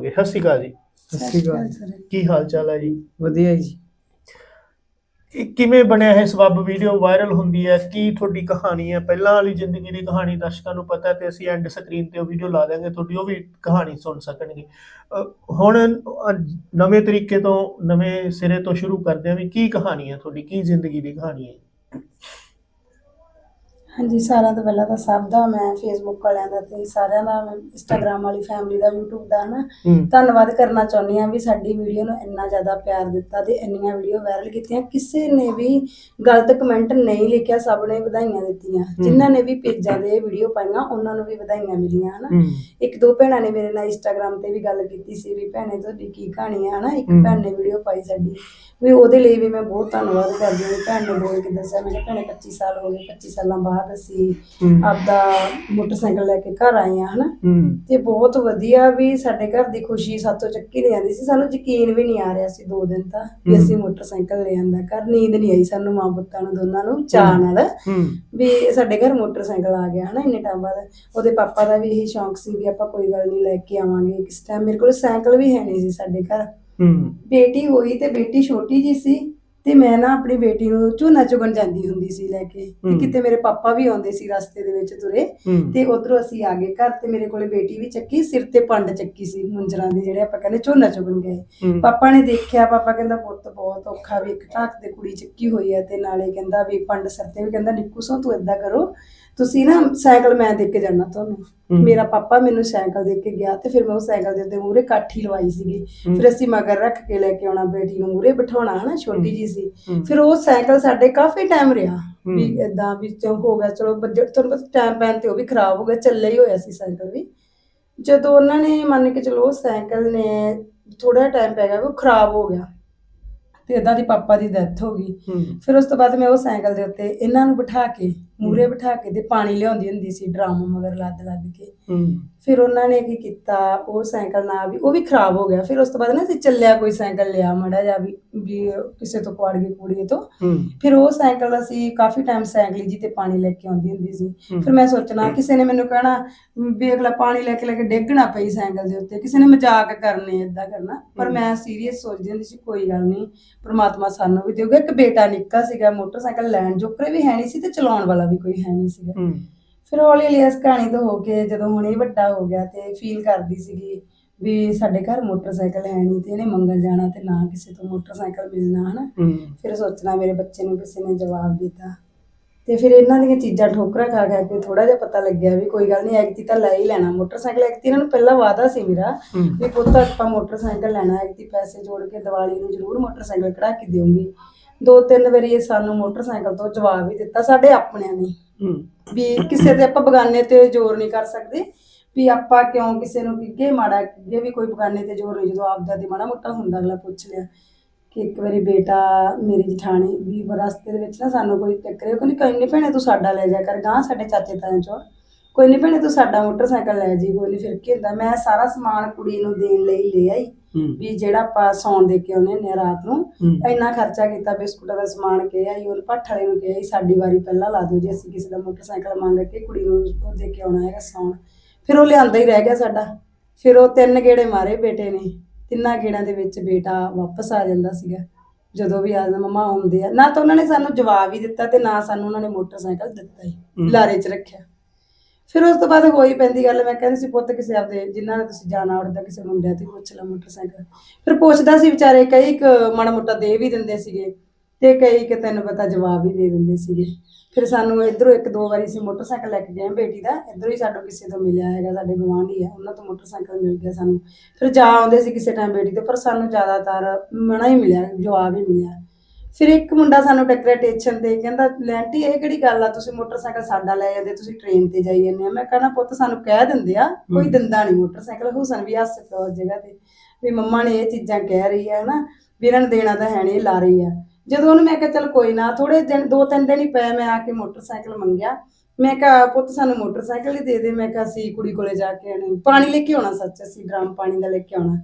ਸਤਿ ਸ਼੍ਰੀ ਅਕਾਲ ਜੀ। ਸਤਿ ਸ਼੍ਰੀ ਅਕਾਲ ਸਰ। ਕੀ ਹਾਲ ਚਾਲ ਹੈ ਜੀ? ਵਧੀਆ ਜੀ। ਇਹ ਕਿਵੇਂ ਬਣਿਆ ਇਹ ਸਬੱਬ ਵੀਡੀਓ? ਵਾਇਰਲ ਹੁੰਦੀ ਹੈ। ਕੀ ਤੁਹਾਡੀ ਕਹਾਣੀ ਹੈ? ਪਹਿਲਾਂ ਵਾਲੀ ਜ਼ਿੰਦਗੀ ਦੀ ਕਹਾਣੀ ਦਰਸ਼ਕਾਂ ਨੂੰ ਪਤਾ ਹੈ ਤੇ ਅਸੀਂ ਐਂਡ ਸਕਰੀਨ ਤੇ ਉਹ ਵੀਡੀਓ ਲਾ ਦਾਂਗੇ ਤੁਹਾਡੀ ਉਹ ਵੀ ਕਹਾਣੀ ਸੁਣ ਸਕਣਗੇ। ਹੁਣ ਨਵੇਂ ਤਰੀਕੇ ਤੋਂ ਨਵੇਂ ਸਿਰੇ ਤੋਂ ਸ਼ੁਰੂ ਕਰਦੇ ਹਾਂ ਵੀ ਕੀ ਕਹਾਣੀ ਹੈ ਤੁਹਾਡੀ? ਕੀ ਜ਼ਿੰਦਗੀ ਦੀ ਕਹਾਣੀ ਹੈ ਹਾਂਜੀ ਸਾਰਿਆਂ ਤੋਂ ਪਹਿਲਾਂ ਤਾਂ ਸਭ ਦਾ ਮੈਂ ਫੇਸਬੁੱਕ ਵਾਲਿਆਂ ਦਾ ਤੇ ਸਾਰਿਆਂ ਦਾ ਇੰਸਟਾਗ੍ਰam ਵਾਲੀ ਫੈਮਿਲੀ ਦਾ YouTube ਦਾ ਹਨਾ? ਹੂੰ। ਧੰਨਵਾਦ ਕਰਨਾ ਚਾਹੁੰਦੀ ਹਾਂ ਵੀ ਸਾਡੀ ਵੀਡੀਓ ਨੂੰ ਇੰਨਾ ਜ਼ਿਆਦਾ ਪਿਆਰ ਦਿੱਤਾ ਤੇ ਇੰਨੀਆਂ ਵੀਡੀਓ ਵਾਇਰਲ ਕੀਤੀਆਂ। ਕਿਸੇ ਨੇ ਵੀ ਗਲਤ ਕਮੈਂਟ ਨਹੀਂ ਲਿਖਿਆ ਸਭ ਨੇ ਵਧਾਈਆਂ ਦਿੱਤੀਆਂ। ਜਿਨ੍ਹਾਂ ਨੇ ਵੀ ਪੇਜਾਂ ਦੇ ਵੀਡੀਓ ਪਾਈਆਂ ਉਹਨਾਂ ਨੂੰ ਵੀ ਵਧਾਈਆਂ ਮਿਲੀਆਂ ਹਨਾ? ਹੂੰ। ਇੱਕ ਦੋ ਭੈਣਾਂ ਨੇ ਮੇਰੇ ਨਾਲ ਇੰਸਟਾਗ੍ਰam ਤੇ ਵੀ ਗੱਲ ਕੀਤੀ ਸੀ ਵੀ ਭੈਣੇ ਤੁਹਾਡੀ ਕੀ ਕਹਾਣੀ ਹੈ ਹਨਾ? ਇੱਕ। ਭੈਣ ਨੇ ਵੀਡੀਓ ਪਾਈ ਸਾਡੀ। ਵੀ ਉਹਦੇ ਲਈ ਵੀ ਮੈਂ ਬਹੁਤ ਧੰਨਵਾਦ ਕਰਦੀ ਹਾਂ ਵੀ ਭੈਣ ਨੇ ਬੋਲ ਕੇ ਦੱਸਿਆ। ਮੈਂ ਕਿਹਾ ਭੈਣੇ 25 ਸਾਲ ਹੋ ਗਏ 25 ਸਾਲਾਂ ਬਾਅਦ ਅਸੀਂ ਹੂੰ। ਆਪਦਾ ਮੋਟਰਸਾਈਕਲ ਲੈ ਕੇ ਘਰ ਆਏ ਆ ਹਨਾ? ਤੇ ਬਹੁਤ ਵਧੀਆ ਵੀ ਸਾਡੇ ਘਰ ਦੀ ਖੁਸ਼ੀ ਸਾਤੋਂ ਚੱਕੀ ਨਹੀਂ ਜਾਂਦੀ ਸੀ। ਸਾਨੂੰ ਯਕੀਨ ਵੀ ਨਹੀਂ ਆ ਰਿਹਾ ਸੀ ਦੋ ਦਿਨ ਤਾਂ ਵੀ। ਅਸੀਂ ਮੋਟਰਸਾਈਕਲ ਲੈ ਆਂਦਾ। ਘਰ ਨੀਂਦ ਨਹੀਂ ਆਈ ਸਾਨੂੰ ਮਾਂ ਪੁੱਤਾਂ ਨੂੰ ਦੋਨਾਂ ਨੂੰ ਚਾਅ ਨਾਲ। ਵੀ ਸਾਡੇ ਘਰ ਮੋਟਰਸਾਈਕਲ ਆ ਗਿਆ ਹਨਾ ਇੰਨੇ ਟਾਈਮ ਬਾਅਦ। ਉਹਦੇ ਪਾਪਾ ਦਾ ਵੀ ਇਹੀ ਸ਼ੌਂਕ ਸੀ ਵੀ ਆਪਾਂ ਕੋਈ ਗੱਲ ਨਹੀਂ ਲੈ ਕੇ ਆਵਾਂਗੇ ਕਿਸ ਟਾਈਮ ਮੇਰੇ ਕੋਲ ਸਾਈਕਲ ਵੀ ਹੈ ਨਹੀਂ ਸੀ ਸਾਡੇ ਘਰ। ਹੂੰ। ਬੇਟੀ ਹੋਈ ਤੇ ਬੇਟੀ ਛੋਟੀ ਜੀ ਸੀ। ਤੇ ਮੈਂ ਨਾ ਆਪਣੀ ਬੇਟੀ ਨੂੰ ਝੋਨਾ ਚੁਗਣ ਜਾਂਦੀ ਹੁੰਦੀ ਸੀ ਲੈ ਕੇ ਤੇ। ਕਿਤੇ ਮੇਰੇ ਪਾਪਾ ਵੀ ਆਉਂਦੇ ਸੀ ਰਸਤੇ ਦੇ ਵਿੱਚ ਤੁਰੇ ਤੇ ਉਧਰੋਂ ਅਸੀਂ ਆ ਗਏ ਘਰ ਤੇ ਮੇਰੇ ਕੋਲੇ ਬੇਟੀ ਵੀ ਚੱਕੀ ਸਿਰ ਤੇ ਪੰਡ ਚੱਕੀ ਸੀ ਮੁੰਜਰਾਂ ਦੀ ਜਿਹੜੇ ਆਪਾਂ ਕਹਿੰਦੇ ਝੋਨਾ ਚੁਗਣ ਗਏ। ਪਾਪਾ ਨੇ ਦੇਖਿਆ ਪਾਪਾ ਕਹਿੰਦਾ ਪੁੱਤ ਬਹੁਤ ਔਖਾ ਵੀ ਇੱਕ ਢਾਕ ਤੇ ਕੁੜੀ ਚੱਕੀ ਹੋਈ ਹੈ ਤੇ ਨਾਲੇ ਕਹਿੰਦਾ ਵੀ ਪੰਡ ਸਿਰ ਤੇ ਵੀ ਕਹਿੰਦਾ ਨਿੱਕੂ ਸੋ ਤੂੰ ਏਦਾਂ ਕਰੋ ਤੁਸੀਂ ਨਾ ਸਾਈਕਲ ਮੈਂ ਦੇ ਕੇ ਜਾਣਾ ਤੁਹਾਨੂੰ। ਮੇਰਾ ਪਾਪਾ ਮੈਨੂੰ ਸਾਈਕਲ ਦੇ ਕੇ ਗਿਆ ਤੇ ਫਿਰ ਮੈਂ ਉਹ ਸਾਈਕਲ ਦੇ ਉੱਤੇ ਮੂਰੇ ਕਾਠੀ ਲਵਾਈ ਸੀਗੀ। ਫਿਰ ਅਸੀਂ ਮਗਰ ਰੱਖ ਕੇ ਲੈ ਕੇ ਆਉਣਾ ਬੇਟੀ ਨੂੰ ਮੂਰੇ ਬਿਠਾਉਣਾ ਹਨਾ ਛੋਟੀ ਜੀ ਸੀ। ਫਿਰ ਉਹ ਸਾਈਕਲ ਸਾਡੇ ਕਾਫੀ ਟਾਈਮ ਰਿਹਾ। ਵੀ। ਇਦਾਂ ਵੀ ਚੋ ਹੋ ਗਿਆ ਚਲੋ ਬਜਟ ਤੁਹਾਨੂੰ ਪਤਾ ਟਾਈਮ ਪੈਣ ਤੇ ਉਹ ਵੀ ਖਰਾਬ ਹੋ ਗਿਆ ਚੱਲਿਆ ਹੀ ਹੋਇਆ ਸੀ ਸਾਈਕਲ ਵੀ। ਜਦੋਂ ਉਹਨਾਂ ਨੇ ਮੰਨ ਕੇ ਚਲੋ ਉਹ ਸਾਈਕਲ ਨੇ ਥੋੜਾ ਟਾਈਮ ਪੈ ਗਿਆ ਉਹ ਖਰਾਬ ਹੋ ਗਿਆ। ਤੇ ਇਦਾਂ ਦੀ ਪਾਪਾ ਦੀ ਡੈਥ ਹੋ ਗਈ। ਫਿਰ ਉਸ ਤੋਂ ਬਾਅਦ ਮੈਂ ਉਹ ਸਾਈਕਲ ਦੇ ਉੱਤੇ ਇਹਨਾਂ ਨੂੰ ਬਿਠਾ ਕੇ ਮੂਰੇ ਬਿਠਾ ਕੇ ਤੇ ਪਾਣੀ ਲਿਆਉਂਦੀ ਹੁੰਦੀ ਸੀ ਡਰਮ ਮਗਰ ਲੱਦ ਲੱਦ ਕੇ। ਫਿਰ ਉਹਨਾਂ ਨੇ ਕੀ ਕੀਤਾ ਉਹ ਸਾਈਕਲ ਨਾ ਵੀ ਉਹ ਵੀ ਖਰਾਬ ਹੋ ਗਿਆ। ਫਿਰ ਉਸ ਤੋਂ ਬਾਅਦ ਨਾ ਅਸੀਂ ਚੱਲਿਆ ਕੋਈ ਸਾਈਕਲ ਲਿਆ ਮੜਾ ਜਾ ਵੀ ਵੀ ਕਿਸੇ ਤੋਂ ਕੁਆੜ ਗਈ ਕੁੜੀ ਤੋਂ। ਫਿਰ ਉਹ ਸਾਈਕਲ ਅਸੀਂ ਕਾਫੀ ਟਾਈਮ ਸਾਈਕਲੀ ਜੀ ਤੇ ਪਾਣੀ ਲੈ ਕੇ ਆਉਂਦੀ ਹੁੰਦੀ ਸੀ। ਫਿਰ ਮੈਂ ਸੋਚਣਾ ਕਿਸੇ ਨੇ ਮੈਨੂੰ ਕਹਿਣਾ ਵੀ ਅਗਲਾ ਪਾਣੀ ਲੈ ਕੇ ਲੈ ਕੇ ਡੇਗਣਾ ਪਈ ਸਾਈਕਲ ਦੇ ਉੱਤੇ। ਕਿਸੇ ਨੇ ਮਜ਼ਾਕ ਕਰਨੇ ਇਦਾਂ ਕਰਨਾ। ਪਰ। ਮੈਂ ਸੀਰੀਅਸ ਸੋਚਦੀ ਹੁੰਦੀ ਸੀ ਕੋਈ ਗੱਲ ਨਹੀਂ ਪ੍ਰਮਾਤਮਾ ਸਾਨੂੰ ਵੀ ਦੇਊਗਾ। ਇੱਕ ਬੇਟਾ ਨਿੱਕਾ ਸੀਗਾ ਮੋਟਰਸਾਈਕਲ ਲੈਣ ਜੋਕਰੇ ਵੀ ਹੈ ਨਹੀਂ ਸੀ ਤੇ ਚਲਾਉਣ ਵਾਲਾ ਵੀ ਕੋਈ ਹੈ ਨਹੀਂ ਸੀਗਾ। ਹੂੰ। ਫਿਰ ਹੌਲੀ ਹੌਲੀ ਇਸ ਕਹਾਣੀ ਤੋਂ ਹੋ ਕੇ ਜਦੋਂ ਹੁਣ ਇਹ ਵੱਡਾ ਹੋ ਗਿਆ ਤੇ ਫੀਲ ਕਰਦੀ ਸੀਗੀ ਵੀ ਸਾਡੇ ਘਰ ਮੋਟਰਸਾਈਕਲ ਹੈ ਨਹੀਂ ਤੇ ਇਹਨੇ ਮੰਗਣ ਜਾਣਾ ਤੇ ਨਾ ਕਿਸੇ ਤੋਂ ਮੋਟਰਸਾਈਕਲ ਮਿਲਣਾ ਹਨਾ? ਹੂੰ। ਫਿਰ ਸੋਚਣਾ ਮੇਰੇ ਬੱਚੇ ਨੂੰ ਕਿਸੇ ਨੇ ਜਵਾਬ ਦਿੱਤਾ। ਤੇ ਫਿਰ ਇਹਨਾਂ ਦੀਆਂ ਚੀਜ਼ਾਂ ਠੋਕਰਾਂ ਖਾ ਖਾ ਕੇ ਥੋੜਾ ਜਿਹਾ ਪਤਾ ਲੱਗਿਆ ਵੀ ਕੋਈ ਗੱਲ ਨਹੀਂ ਐਕਤੀ ਤਾਂ ਲੈ ਹੀ ਲੈਣਾ। ਮੋਟਰਸਾਈਕਲ ਐਕਤੀ ਇਹਨਾਂ ਨੂੰ ਪਹਿਲਾਂ ਵਾਅਦਾ ਸੀ ਮੇਰਾ ਹੂੰ। ਵੀ ਪੁੱਤ ਆਪਾਂ ਮੋਟਰਸਾਈਕਲ ਲੈਣਾ ਐਕਤੀ ਪੈਸੇ ਜੋੜ ਕੇ ਦੀਵਾਲੀ ਨੂੰ ਜ਼ਰੂਰ ਮੋਟਰਸਾਈਕਲ ਕਢਾ ਕੇ ਦੇਵਾਂਗੀ ਦੋ ਤਿੰਨ ਵਾਰੀ ਇਹ ਸਾਨੂੰ ਮੋਟਰਸਾਈਕਲ ਤੋਂ ਜਵਾਬ ਵੀ ਦਿੱਤਾ ਸਾਡੇ ਆਪਣਿਆਂ ਨੇ। ਵੀ ਕਿਸੇ ਤੇ ਆਪਾਂ ਬਗਾਨੇ ਤੇ ਜ਼ੋਰ ਨਹੀਂ ਕਰ ਸਕਦੇ ਵੀ ਆਪਾਂ ਕਿਉਂ ਕਿਸੇ ਨੂੰ ਕਿੱਗੇ ਮਾੜਾ ਕਿੱਗੇ ਵੀ ਕੋਈ ਬਗਾਨੇ ਤੇ ਜ਼ੋਰ ਨਹੀਂ ਜਦੋਂ ਆਪਦਾ ਤੇ ਮਾੜਾ ਮੋਟਾ ਹੁੰਦਾ ਅਗਲਾ ਪੁੱਛ ਲਿਆ ਕਿ ਇੱਕ ਵਾਰੀ ਬੇਟਾ ਮੇਰੀ ਜਠਾਣੀ ਵੀ ਰਸਤੇ ਦੇ ਵਿੱਚ ਨਾ ਸਾਨੂੰ ਕੋਈ ਟੱਕਰੇ ਉਹ ਕਹਿੰਦੀ ਕੋਈ ਨਹੀਂ ਭੈਣੇ ਤੂੰ ਸਾਡਾ ਲੈ ਜਾ ਕਰ ਗਾਂ ਸਾਡੇ ਚਾਚੇ ਤਾਇਆਂ ਚੋਂ। ਕੋਈ ਨਹੀਂ ਭੈਣੇ ਤੂੰ ਸਾਡਾ ਮੋਟਰਸਾਈਕਲ ਲੈ ਜੀ ਕੋਈ ਨਹੀਂ ਫਿਰ ਕੀ ਹੁੰਦਾ? ਮੈਂ ਸਾਰਾ ਸਮਾਨ ਕੁੜੀ ਨੂੰ ਦੇਣ ਲਈ ਲੈ ਆਈ ਵੀ ਜਿਹੜਾ ਆਪਾਂ ਸੌਣ ਦੇ ਕੇ ਆਉਨੇ ਆ ਰਾਤ ਨੂੰ ਇੰਨਾ ਖਰਚਾ ਕੀਤਾ ਬਿਸਕੁਟਾਂ ਦਾ ਸਮਾਨ ਕਿਹਾ ਹੀ ਉਹ ਭੱਠ ਵਾਲੇ ਨੂੰ ਕਿਹਾ ਸਾਡੀ ਵਾਰੀ ਪਹਿਲਾਂ ਲਾ ਦਿਓ ਜੇ ਅਸੀਂ ਕਿਸੇ ਦਾ ਮੋਟਰਸਾਈਕਲ ਮੰਗ ਕੇ ਕੁੜੀ ਨੂੰ ਉਹ ਦੇ ਕੇ ਆਉਣਾ ਹੈਗਾ ਸੌਣ। ਫਿਰ ਉਹ ਲਿਆਂਦਾ ਹੀ ਰਹਿ ਗਿਆ ਸਾਡਾ। ਫਿਰ ਉਹ ਤਿੰਨ ਗੇੜੇ ਮਾਰੇ ਬੇਟੇ ਨੇ। ਤਿੰਨਾਂ ਗੇੜਾਂ ਦੇ ਵਿੱਚ ਬੇਟਾ ਵਾਪਸ ਆ ਜਾਂਦਾ ਸੀਗਾ ਜਦੋਂ ਵੀ ਆ ਜਾਂਦਾ ਮਮਾ ਆਉਂਦੇ ਆ। ਨਾ ਤਾਂ ਉਹਨਾਂ ਨੇ ਸਾਨੂੰ ਜਵਾਬ ਹੀ ਦਿੱਤਾ ਤੇ ਨਾ ਸਾਨੂੰ ਉਹਨਾਂ ਨੇ ਮੋਟਰਸਾਈਕਲ ਦਿੱਤਾ ਹੀ। ਲਾਰੇ 'ਚ ਰੱਖਿਆ। ਫਿਰ ਉਸ ਤੋਂ ਬਾਅਦ ਹੋਈ ਪੈਂਦੀ ਗੱਲ, ਮੈਂ ਕਹਿੰਦੀ ਸੀ, ਪੁੱਤ ਕਿਸੇ ਆਪਦੇ, ਜਿਨ੍ਹਾਂ ਨੇ ਤੁਸੀਂ ਜਾਣਾ ਉੜਦਾ ਕਿਸੇ ਮੁੰਡਿਆਂ ਤੇ ਪੁੱਛ ਲਾ ਮੋਟਰਸਾਈਕਲ। ਫਿਰ ਪੁੱਛਦਾ ਸੀ ਵਿਚਾਰੇ, ਕਈ ਕੁ ਮਾੜਾ ਮੋਟਾ ਦੇ ਵੀ ਦਿੰਦੇ ਸੀਗੇ ਤੇ ਕਈ ਕਿ ਤੈਨੂੰ ਪਤਾ ਜਵਾਬ ਹੀ ਦੇ ਦਿੰਦੇ ਸੀਗੇ। ਫਿਰ ਸਾਨੂੰ ਇਧਰੋਂ ਇੱਕ ਦੋ ਵਾਰੀ ਅਸੀਂ ਮੋਟਰਸਾਈਕਲ ਲੈ ਕੇ ਗਏ ਬੇਟੀ ਦਾ, ਇਧਰੋਂ ਹੀ ਸਾਨੂੰ ਕਿਸੇ ਤੋਂ ਮਿਲਿਆ ਹੈਗਾ, ਸਾਡੇ ਗੁਆਂਢੀ ਆ, ਉਹਨਾਂ ਤੋਂ ਮੋਟਰਸਾਈਕਲ ਮਿਲ ਗਿਆ ਸਾਨੂੰ। ਫਿਰ ਜਾ ਆਉਂਦੇ ਸੀ ਕਿਸੇ ਟਾਈਮ ਬੇਟੀ ਤੋਂ, ਪਰ ਸਾਨੂੰ ਜ਼ਿਆਦਾਤਰ ਮਨਾ ਹੀ ਮਿਲਿਆ, ਜਵਾਬ ਹੀ ਮਿਲਿਆ। ਫਿਰ ਇੱਕ ਮੁੰਡਾ ਸਾਨੂੰ ਟੱਕਰਿਆ ਟੇਸ਼ਨ ਤੇ ਕਹਿੰਦਾ ਲੈਂਟੀ ਇਹ ਕਿਹੜੀ ਗੱਲ ਆ? ਤੁਸੀਂ ਮੋਟਰਸਾਈਕਲ ਸਾਡਾ ਲੈ ਜਾਂਦੇ ਤੁਸੀਂ ਟ੍ਰੇਨ ਤੇ ਜਾਈ ਜਾਂਦੇ ਆ ਮੈਂ ਕਹਿੰਦਾ ਪੁੱਤ ਸਾਨੂੰ ਕਹਿ ਦਿੰਦੇ ਆ ਕੋਈ। ਦਿੰਦਾ ਨਹੀਂ ਮੋਟਰਸਾਈਕਲ। ਹੁਸਨ ਵੀ ਹੱਸ ਪਿਆ ਉਸ ਜਗ੍ਹਾ ਤੇ ਵੀ ਮੰਮਾ ਨੇ ਇਹ ਚੀਜ਼ਾਂ ਕਹਿ ਰਹੀ ਆ ਹਨਾ ਵੀ ਇਹਨਾਂ ਨੂੰ ਦੇਣਾ ਤਾਂ ਹੈ ਨਹੀਂ ਲਾ ਰਹੀ ਆ। ਜਦੋਂ ਉਹਨੂੰ ਮੈਂ ਕਿਹਾ ਚੱਲ ਕੋਈ ਨਾ ਥੋੜੇ ਦਿਨ ਦੋ ਤਿੰਨ ਦਿਨ ਹੀ ਪਏ ਮੈਂ ਆ ਕੇ ਮੋਟਰਸਾਈਕਲ ਮੰਗਿਆ। ਮੈਂ ਕਿਹਾ ਪੁੱਤ ਸਾਨੂੰ ਮੋਟਰਸਾਈਕਲ ਹੀ ਦੇ ਦੇ। ਮੈਂ ਕਿਹਾ ਅਸੀਂ ਕੁੜੀ ਕੋਲੇ ਜਾ ਕੇ ਆਉਣਾ ਪਾਣੀ ਲੈ ਕੇ ਆਉਣਾ ਸੱਚ ਅਸੀਂ ਡਰਮ ਪਾਣੀ ਦਾ ਲੈ ਕੇ ਆਉਣਾ।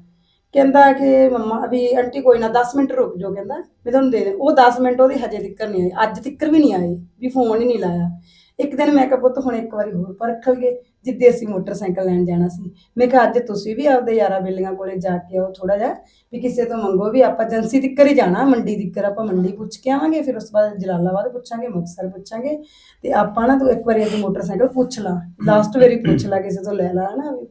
ਕਹਿੰਦਾ ਕਿ ਮੰਮਾ ਵੀ ਆਂਟੀ ਕੋਈ ਨਾ 10 ਮਿੰਟ ਰੁਕ ਜਾਓ ਕਹਿੰਦਾ, ਮੈਂ ਤੁਹਾਨੂੰ ਦੇ ਦੇ ਉਹ 10 ਮਿੰਟ ਉਹਦੀ ਹਜੇ ਤੱਕ ਨਹੀਂ ਆਈ, ਅੱਜ ਤੱਕ ਵੀ ਨਹੀਂ ਆਈ, ਵੀ ਫੋਨ ਹੀ ਨਹੀਂ ਲਾਇਆ। ਇੱਕ ਦਿਨ ਮੈਂ ਕਿਹਾ, ਪੁੱਤ ਹੁਣ ਇੱਕ ਵਾਰੀ ਹੋਰ ਪਰਖ ਲਈਏ, ਜਿੱਦੇ ਅਸੀਂ ਮੋਟਰਸਾਈਕਲ ਲੈਣ ਜਾਣਾ ਸੀ। ਮੈਂ ਕਿਹਾ, ਅੱਜ ਤੁਸੀਂ ਵੀ ਆਪਦੇ ਯਾਰਾਂ ਬੇਲੀਆਂ ਕੋਲੇ ਜਾ ਕੇ ਆਓ ਥੋੜਾ ਜਿਹਾ, ਵੀ ਕਿਸੇ ਤੋਂ ਮੰਗੋ ਵੀ ਆਪਾਂ ਏਜੰਸੀ ਤੱਕਰ ਹੀ ਜਾਣਾ, ਮੰਡੀ ਤੱਕਰ ਆਪਾਂ ਮੰਡੀ ਪੁੱਛ ਕੇ ਆਵਾਂਗੇ, ਫਿਰ ਉਸ ਤੋਂ ਬਾਅਦ ਜਲਾਲਾਬਾਦ ਪੁੱਛਾਂਗੇ, ਮੁਕਤਸਰ ਪੁੱਛਾਂਗੇ। ਤੇ ਆਪਾਂ ਨਾ ਤੂੰ ਇੱਕ ਵਾਰੀ ਆਪਣੀ ਮੋਟਰਸਾਈਕਲ ਪੁੱਛ ਲਾ ਲਾਸਟ ਵਾਰੀ ਪੁੱਛ ਲਾ, ਕਿਸੇ ਤੋਂ ਲੈ ਲਾ, ਹਨਾ ਵੀ।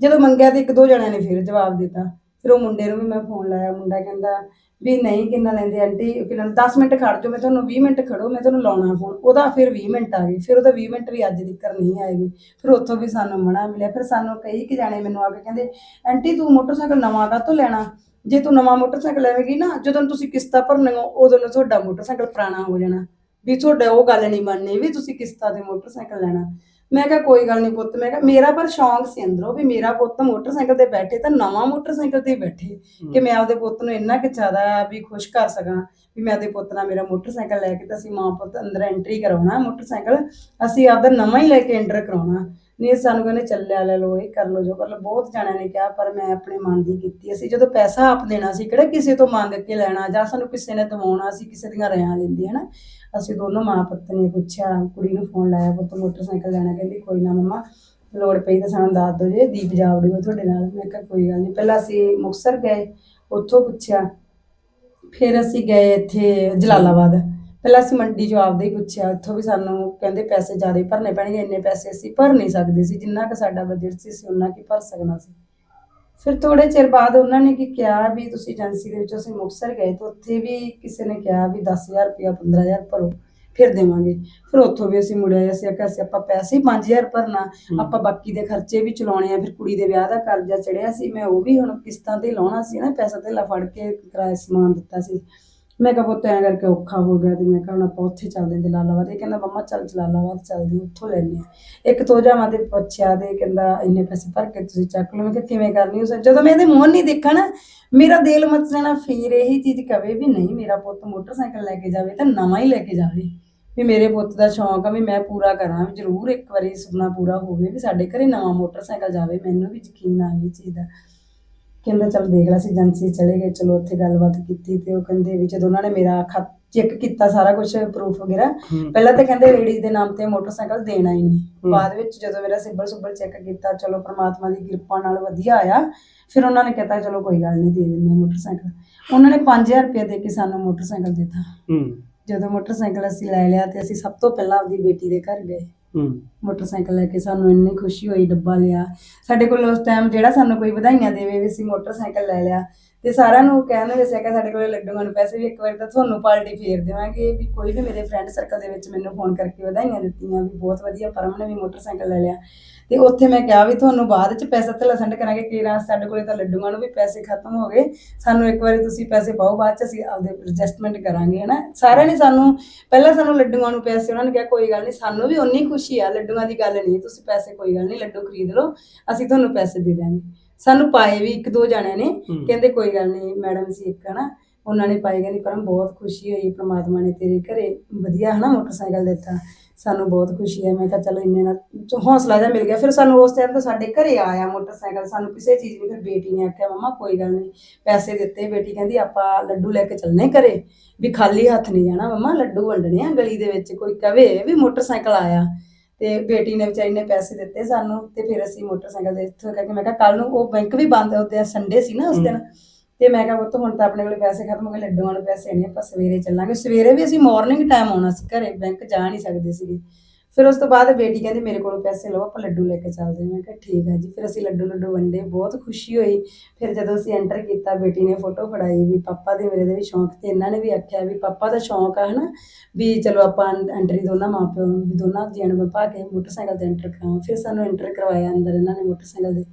ਜਦੋਂ ਮੰਗਿਆ ਤੇ ਇੱਕ ਦੋ ਜਣਿਆਂ ਨੇ ਫਿਰ ਜਵਾਬ ਦਿੱਤਾ। ਫਿਰ ਉਹ ਮੁੰਡੇ ਨੂੰ ਵੀ ਮੈਂ ਫੋਨ ਲਾਇਆ, ਮੁੰਡਾ ਕਹਿੰਦਾ ਵੀ ਨਹੀਂ ਕਿੰਨਾ ਲੈਂਦੇ ਆਂਟੀ ਕਿੰਨਾ 10 ਮਿੰਟ ਖੜ ਜਾਓ, ਮੈਂ ਤੁਹਾਨੂੰ 20 ਮਿੰਟ ਖੜੋ, ਮੈਂ ਤੁਹਾਨੂੰ ਲਾਉਣਾ ਫੋਨ ਉਹਦਾ ਫਿਰ 20 ਮਿੰਟ ਆ ਗਈ ਫਿਰ ਉਹਦਾ 20 ਮਿੰਟ ਵੀ ਅੱਜ ਤੱਕ ਨਹੀਂ ਆਏਗੀ। ਫਿਰ ਉੱਥੋਂ ਵੀ ਸਾਨੂੰ ਮਨਾ ਮਿਲਿਆ, ਫਿਰ ਸਾਨੂੰ ਕਈ ਕਿ ਜਾਣੇ ਮੈਨੂੰ ਆ ਕੇ ਕਹਿੰਦੇ, ਆਂਟੀ, ਤੂੰ ਮੋਟਰਸਾਈਕਲ ਨਵਾਂ ਕਾਹਤੋਂ ਲੈਣਾ? ਜੇ ਤੂੰ ਨਵਾਂ ਮੋਟਰਸਾਈਕਲ ਲੈਵੇਂਗੀ ਨਾ, ਜਦੋਂ ਤੁਸੀਂ ਕਿਸ਼ਤਾਂ ਭਰਨੀਆਂ, ਉਦੋਂ ਨੂੰ ਤੁਹਾਡਾ ਮੋਟਰਸਾਈਕਲ ਪੁਰਾਣਾ ਹੋ ਜਾਣਾ। ਵੀ ਤੁਹਾਡਾ ਉਹ ਗੱਲ ਨਹੀਂ ਮੰਨਣੀ ਵੀ ਤੁਸੀਂ ਕਿਸ਼ਤਾ ਤੇ ਮੋਟਰਸਾਈਕਲ ਲੈਣਾ। ਮੈਂ ਕਿਹਾ ਕੋਈ ਗੱਲ ਨਹੀਂ ਪੁੱਤ। ਮੈਂ ਕਿਹਾ ਮੇਰਾ ਪਰ ਸ਼ੌਂਕ ਸੀ ਅੰਦਰੋਂ ਵੀ ਮੇਰਾ ਪੁੱਤ ਮੋਟਰਸਾਈਕਲ ਤੇ ਬੈਠੇ ਤਾਂ ਨਵਾਂ ਮੋਟਰਸਾਈਕਲ ਤੇ ਬੈਠੇ ਕਿ ਮੈਂ ਆਪਦੇ ਪੁੱਤ ਨੂੰ ਇੰਨਾ ਕਿ ਜ਼ਿਆਦਾ ਵੀ ਖੁਸ਼ ਕਰ ਸਕਾਂ ਵੀ ਮੈਂ ਆਪਦੇ ਪੁੱਤ ਨਾਲ ਮੇਰਾ ਮੋਟਰਸਾਈਕਲ ਲੈ ਕੇ ਤਾਂ ਅਸੀਂ ਮਾਂ ਪੁੱਤ ਅੰਦਰ ਐਂਟਰੀ ਕਰਾਉਣਾ ਮੋਟਰਸਾਈਕਲ ਅਸੀਂ ਆਪਦਾ ਨਵਾਂ ਹੀ ਲੈ ਕੇ ਐਂਟਰ ਕਰਾਉਣਾ। ਨਹੀਂ, ਸਾਨੂੰ ਕਹਿੰਦੇ ਚੱਲਿਆ ਲੈ ਲਓ, ਇਹ ਕਰ ਲਓ, ਜੋ ਕਰ ਲਓ। ਬਹੁਤ ਜਾਣਿਆਂ ਨੇ ਕਿਹਾ, ਪਰ ਮੈਂ ਆਪਣੇ ਮਨ ਦੀ ਕੀਤੀ। ਅਸੀਂ ਜਦੋਂ ਪੈਸਾ ਆਪ ਦੇਣਾ ਸੀ, ਕਿਹੜਾ ਕਿਸੇ ਤੋਂ ਮੰਗ ਕੇ ਲੈਣਾ? ਜਾਂ ਸਾਨੂੰ ਕਿਸੇ ਨੇ ਦਵਾਉਣਾ ਸੀ, ਕਿਸੇ ਦੀਆਂ ਰਿਆਂ ਲੈਂਦੀ, ਹਨਾ? ਅਸੀਂ ਦੋਨੋਂ ਮਾਂ ਪੁੱਤ ਨੇ ਪੁੱਛਿਆ, ਕੁੜੀ ਨੂੰ ਫੋਨ ਲਾਇਆ, ਪੁੱਤ, ਮੋਟਰਸਾਈਕਲ ਲੈਣਾ। ਕਹਿੰਦੀ, ਕੋਈ ਨਾ ਮਮਾ, ਲੋੜ ਪਈ ਤਾਂ ਸਾਨੂੰ ਦੱਸ ਦਿਓ ਜੇ, ਦੀਪ ਜਾ ਵੜੂਗਾ ਤੁਹਾਡੇ ਨਾਲ। ਮੈਂ ਕਿਹਾ, ਕੋਈ ਗੱਲ ਨਹੀਂ। ਪਹਿਲਾਂ ਅਸੀਂ ਮੁਕਤਸਰ ਗਏ, ਉੱਥੋਂ ਪੁੱਛਿਆ। ਫਿਰ ਅਸੀਂ ਗਏ ਇੱਥੇ ਜਲਾਲਾਬਾਦ। ਪਹਿਲਾਂ ਅਸੀਂ ਮੰਡੀ ਚੋਂ ਆਪਦੇ ਹੀ ਪੁੱਛਿਆ ਉੱਥੋਂ ਵੀ ਸਾਨੂੰ ਕਹਿੰਦੇ ਪੈਸੇ ਜ਼ਿਆਦਾ ਭਰਨੇ ਪੈਣਗੇ ਇੰਨੇ ਪੈਸੇ ਅਸੀਂ ਭਰ ਨਹੀਂ ਸਕਦੇ ਸੀ ਜਿੰਨਾ ਕਿ ਸਾਡਾ ਬਜਟ ਸੀ ਅਸੀਂ ਉਹਨਾਂ ਕੀ ਭਰ ਸਕਣਾ ਸੀ। ਫਿਰ ਥੋੜੇ ਚਿਰ ਬਾਅਦ ਉਹਨਾਂ ਨੇ ਕੀ ਕਿਹਾ ਵੀ ਤੁਸੀਂ ਏਜੰਸੀ ਦੇ ਵਿੱਚ ਅਸੀਂ ਮੁਕਤਸਰ ਗਏ ਤਾਂ ਉੱਥੇ ਵੀ ਕਿਸੇ ਨੇ ਕਿਹਾ ਵੀ 10000 ਰੁਪਇਆ 15000 ਭਰੋ ਫਿਰ ਦੇਵਾਂਗੇ। ਫਿਰ ਉੱਥੋਂ ਵੀ ਅਸੀਂ ਮੁੜਿਆ ਅਸੀਂ ਆਖਿਆ ਅਸੀਂ ਆਪਾਂ ਪੈਸੇ ਹੀ 5000 ਭਰਨਾ ਆਪਾਂ ਬਾਕੀ ਦੇ ਖਰਚੇ ਵੀ ਚਲਾਉਣੇ ਆ ਫਿਰ ਕੁੜੀ ਦੇ ਵਿਆਹ ਦਾ ਕਰਜ਼ਾ ਚੜਿਆ ਸੀ ਮੈਂ ਉਹ ਵੀ ਹੁਣ ਕਿਸ਼ਤਾਂ ਤੇ ਲਾਉਣਾ ਸੀ ਨਾ ਪੈਸਾ ਧੇਲਾ ਫੜ ਕੇ ਕਿਰਾਏ ਸਮਾਨ ਦਿੱਤਾ ਸੀ। ਮੈਂ ਕਿਹਾ ਪੁੱਤ ਐਂ ਕਰਕੇ ਔਖਾ ਹੋ ਗਿਆ ਤੇ ਮੈਂ ਕਿਹਾ ਹੁਣ ਆਪਾਂ ਉੱਥੇ ਚੱਲਦੇ ਹਾਂ ਜਲਾਲਾਬਾਦ ਇਹ ਕਹਿੰਦਾ ਮੰਮਾ ਚੱਲ ਜਲਾਲਾਬਾਦ ਚੱਲਦੇ ਹਾਂ, ਉੱਥੋਂ ਲੈਣੇ ਆ ਇੱਕ ਦੋ ਜਾਵਾਂ ਤੇ ਪੁੱਛਿਆ ਤੇ ਕਹਿੰਦਾ ਇੰਨੇ ਪੈਸੇ ਭਰ ਕੇ ਤੁਸੀਂ ਚੱਕ ਲਓ। ਮੈਂ ਕਿਹਾ ਕਿਵੇਂ ਕਰਨੀ ਉਸ ਜਦੋਂ ਮੈਂ ਇਹਦੇ ਮੂੰਹ ਨਹੀਂ ਦੇਖਾ ਨਾ ਮੇਰਾ ਦਿਲ ਮਚ ਜਾਣਾ ਫੇਰ ਇਹੀ ਚੀਜ਼ ਕਵੇ ਵੀ ਨਹੀਂ ਮੇਰਾ ਪੁੱਤ ਮੋਟਰਸਾਈਕਲ ਲੈ ਕੇ ਜਾਵੇ ਤਾਂ ਨਵਾਂ ਹੀ ਲੈ ਕੇ ਜਾਵੇ। ਵੀ ਮੇਰੇ ਪੁੱਤ ਦਾ ਸ਼ੌਂਕ ਆ ਵੀ ਮੈਂ ਪੂਰਾ ਕਰਾਂ ਵੀ ਜ਼ਰੂਰ ਇੱਕ ਵਾਰੀ ਸੁਪਨਾ ਪੂਰਾ ਹੋਵੇ ਵੀ ਸਾਡੇ ਘਰੇ ਨਵਾਂ ਮੋਟਰਸਾਈਕਲ ਜਾਵੇ। ਮੈਨੂੰ ਵੀ ਯਕੀਨ ਆ ਇਹ ਚੀਜ਼ ਦਾ। ਕਹਿੰਦਾ ਚਲ ਦੇਖ ਲੈ ਅਸੀਂ ਏਜੰਸੀ ਚਲੇ ਗਏ ਚਲੋ ਉੱਥੇ ਗੱਲਬਾਤ ਕੀਤੀ ਤੇ ਉਹ ਕਹਿੰਦੇ ਵੀ ਜਦੋਂ ਉਹਨਾਂ ਨੇ ਮੇਰਾ ਖਤ ਚੈੱਕ ਕੀਤਾ ਸਾਰਾ ਕੁਝ ਪ੍ਰੂਫ ਵਗੈਰਾ ਪਹਿਲਾਂ ਤਾਂ ਕਹਿੰਦੇ ਲੇਡੀਜ਼ ਦੇ ਨਾਮ ਤੇ ਮੋਟਰਸਾਈਕਲ ਦੇਣਾ ਹੀ ਨਹੀਂ। ਬਾਅਦ ਵਿੱਚ ਜਦੋਂ ਮੇਰਾ ਸਿਬਲ ਸੁਬਲ ਚੈੱਕ ਕੀਤਾ ਚਲੋ ਪ੍ਰਮਾਤਮਾ ਦੀ ਕਿਰਪਾ ਨਾਲ ਵਧੀਆ ਆਇਆ ਫਿਰ ਉਹਨਾਂ ਨੇ ਕਹਿਤਾ ਚਲੋ ਕੋਈ ਗੱਲ ਨਹੀਂ ਦੇ ਦਿੰਦੇ ਮੋਟਰਸਾਈਕਲ। ਉਹਨਾਂ ਨੇ 5000 ਰੁਪਏ ਦੇ ਕੇ ਸਾਨੂੰ ਮੋਟਰਸਾਈਕਲ ਦਿੱਤਾ। ਜਦੋਂ ਮੋਟਰਸਾਈਕਲ ਅਸੀਂ ਲੈ ਲਿਆ ਤੇ ਅਸੀਂ ਸਭ ਤੋਂ ਪਹਿਲਾਂ ਆਪਦੀ ਬੇਟੀ ਦੇ ਘਰ ਗਏ। ਮੋਟਰਸਾਈਕਲ ਲੈ ਕੇ ਸਾਨੂੰ ਇੰਨੀ ਖੁਸ਼ੀ ਹੋਈ, ਡੱਬਾ ਲਿਆ। ਸਾਡੇ ਕੋਲ ਉਸ ਟਾਈਮ ਜਿਹੜਾ ਸਾਨੂੰ ਕੋਈ ਵਧਾਈਆਂ ਦੇਵੇ, ਵੀ ਅਸੀਂ ਮੋਟਰਸਾਈਕਲ ਲੈ ਲਿਆ। ਤੇ ਸਾਰਿਆਂ ਨੂੰ ਕਹਿਣ ਦੇ ਸੀ ਕਿ ਸਾਡੇ ਕੋਲ ਲੱਡੂਆਂ ਨੂੰ ਪੈਸੇ ਵੀ ਇੱਕ ਵਾਰੀ ਤਾਂ ਤੁਹਾਨੂੰ ਪਾਰਟੀ ਫੇਰ ਦੇਵਾਂਗੇ ਵੀ ਕੋਈ ਵੀ ਮੇਰੇ ਫਰੈਂਡ ਸਰਕਲ ਦੇ ਵਿੱਚ ਮੈਨੂੰ ਫੋਨ ਕਰਕੇ ਵਧਾਈਆਂ ਦਿੱਤੀਆਂ ਵੀ ਬਹੁਤ ਵਧੀਆ ਪਰਮ ਨੇ ਵੀ ਮੋਟਰਸਾਈਕਲ ਲੈ ਲਿਆ। ਤੇ ਉੱਥੇ ਮੈਂ ਕਿਹਾ ਵੀ ਤੁਹਾਨੂੰ ਬਾਅਦ ਚ ਪੈਸਾ ਤੇ ਸੈਂਡ ਕਰਾਂਗੇ ਕਿ ਰਾਂ ਸਾਡੇ ਕੋਲੇ ਤਾਂ ਲੱਡੂਆਂ ਨੂੰ ਵੀ ਪੈਸੇ ਖਤਮ ਹੋ ਗਏ। ਸਾਨੂੰ ਇੱਕ ਵਾਰੀ ਤੁਸੀਂ ਪੈਸੇ ਪਾਓ, ਬਾਅਦ ਚ ਅਸੀਂ ਆਪਦੇ ਐਡਜਸਟਮੈਂਟ ਕਰਾਂਗੇ, ਹਨਾ? ਸਾਰਿਆਂ ਨੇ ਸਾਨੂੰ, ਪਹਿਲਾਂ ਸਾਨੂੰ ਲੱਡੂਆਂ ਨੂੰ ਪੈਸੇ, ਉਹਨਾਂ ਨੇ ਕਿਹਾ ਕੋਈ ਗੱਲ ਨਹੀਂ ਸਾਨੂੰ ਵੀ ਉਨੀ ਖੁਸ਼ੀ ਆ, ਲੱਡੂਆਂ ਦੀ ਗੱਲ ਨਹੀਂ ਤੁਸੀਂ ਪੈਸੇ ਕੋਈ ਗੱਲ ਨਹੀਂ ਲੱਡੂ ਖਰੀਦ ਲਓ, ਅਸੀਂ ਤੁਹਾਨੂੰ ਪੈਸੇ ਦੇ ਦਾਂਗੇ ਸਾਨੂੰ ਪਾਏ ਵੀ ਇੱਕ ਦੋ ਜਣਿਆਂ ਨੇ। ਕਹਿੰਦੇ ਕੋਈ ਗੱਲ ਨਹੀਂ ਮੈਡਮ ਸੀ ਇੱਕ ਹਨਾ ਉਹਨਾਂ ਨੇ ਪਾਈ ਕਹਿੰਦੀ ਪਰਮ ਬਹੁਤ ਖੁਸ਼ੀ ਹੋਈ ਪ੍ਰਮਾਤਮਾ ਨੇ ਤੇਰੇ ਘਰੇ ਵਧੀਆ ਹਨਾ ਮੋਟਰਸਾਈਕਲ ਦਿੱਤਾ ਸਾਨੂੰ ਬਹੁਤ ਖੁਸ਼ੀ ਹੈ। ਮੈਂ ਕਿਹਾ ਚਲੋ ਇੰਨੇ ਨਾਲ ਹੌਸਲਾ ਜਿਹਾ ਮਿਲ ਗਿਆ। ਫਿਰ ਸਾਨੂੰ ਉਸ ਟਾਈਮ ਤੋਂ ਸਾਡੇ ਘਰੇ ਆਇਆ ਮੋਟਰਸਾਈਕਲ ਸਾਨੂੰ ਕਿਸੇ ਚੀਜ਼ ਦੀ ਫਿਰ ਬੇਟੀ ਨੇ ਆਖਿਆ ਮਮਾ ਕੋਈ ਗੱਲ ਨਹੀਂ ਪੈਸੇ ਦਿੱਤੇ ਬੇਟੀ ਕਹਿੰਦੀ ਆਪਾਂ ਲੱਡੂ ਲੈ ਕੇ ਚੱਲਨੇ ਘਰੇ ਵੀ ਖਾਲੀ ਹੱਥ ਨਹੀਂ ਜਾਣਾ ਮਮਾ ਲੱਡੂ ਵੰਡਣੇ ਆ ਗਲੀ ਦੇ ਵਿੱਚ ਕੋਈ ਕਵੇ ਵੀ ਮੋਟਰਸਾਈਕਲ ਆਇਆ। ਤੇ ਬੇਟੀ ਨੇ ਵਿਚਾਰੀ ਨੇ ਪੈਸੇ ਦਿੱਤੇ ਸਾਨੂੰ ਤੇ ਫਿਰ ਅਸੀਂ ਮੋਟਰਸਾਈਕਲ ਦੇ ਇੱਥੋਂ ਕਰਕੇ ਮੈਂ ਕਿਹਾ ਕੱਲ ਨੂੰ ਉਹ ਬੈਂਕ ਵੀ ਬੰਦ ਹੁੰਦੇ ਆ ਸੰਡੇ ਸੀ ਨਾ ਉਸ ਦਿਨ। ਤੇ ਮੈਂ ਕਿਹਾ ਪੁੱਤ ਹੁਣ ਤਾਂ ਆਪਣੇ ਕੋਲੇ ਪੈਸੇ ਖਤਮ ਹੋ ਗਏ ਲੱਡੂਆਂ ਨੂੰ ਪੈਸੇ ਨਹੀਂ ਆਪਾਂ ਸਵੇਰੇ ਚੱਲਾਂਗੇ। ਸਵੇਰੇ ਵੀ ਅਸੀਂ ਮਾਰਨਿੰਗ ਟਾਈਮ ਆਉਣਾ ਸੀ ਘਰੇ ਬੈਂਕ ਜਾ ਨਹੀਂ ਸਕਦੇ ਸੀਗੇ। ਫਿਰ ਉਸ ਤੋਂ ਬਾਅਦ ਬੇਟੀ ਕਹਿੰਦੀ, ਮੇਰੇ ਕੋਲੋਂ ਪੈਸੇ ਲਓ, ਆਪਾਂ ਲੱਡੂ ਲੈ ਕੇ ਚੱਲਦੇ ਹਾਂ। ਮੈਂ ਕਿਹਾ, ਠੀਕ ਹੈ ਜੀ। ਫਿਰ ਅਸੀਂ ਲੱਡੂ ਲੱਡੂ ਵੰਡੇ, ਬਹੁਤ ਖੁਸ਼ੀ ਹੋਈ। ਫਿਰ ਜਦੋਂ ਅਸੀਂ ਐਂਟਰ ਕੀਤਾ, ਬੇਟੀ ਨੇ ਫੋਟੋ ਫੜਾਈ ਵੀ ਪਾਪਾ ਦੇ, ਮੇਰੇ ਦੇ ਵੀ ਸ਼ੌਂਕ ਤੇ ਇਹਨਾਂ ਨੇ ਵੀ ਆਖਿਆ ਵੀ ਪਾਪਾ ਦਾ ਸ਼ੌਂਕ ਆ, ਹਨਾ, ਵੀ ਚਲੋ ਆਪਾਂ ਐਂਟਰੀ ਦੋਨਾਂ ਮਾਂ ਪਿਓ ਵੀ ਦੋਨਾਂ ਜੀਆਂ ਨੂੰ ਪਾ ਕੇ ਮੋਟਰਸਾਈਕਲ ਤੇ ਐਂਟਰ ਕਰਾਵਾਂ। ਫਿਰ ਸਾਨੂੰ ਐਂਟਰ ਕਰਵਾਇਆ ਅੰਦਰ, ਇਹਨਾਂ ਨੇ ਮੋਟਰਸਾਈਕਲ ਦੇ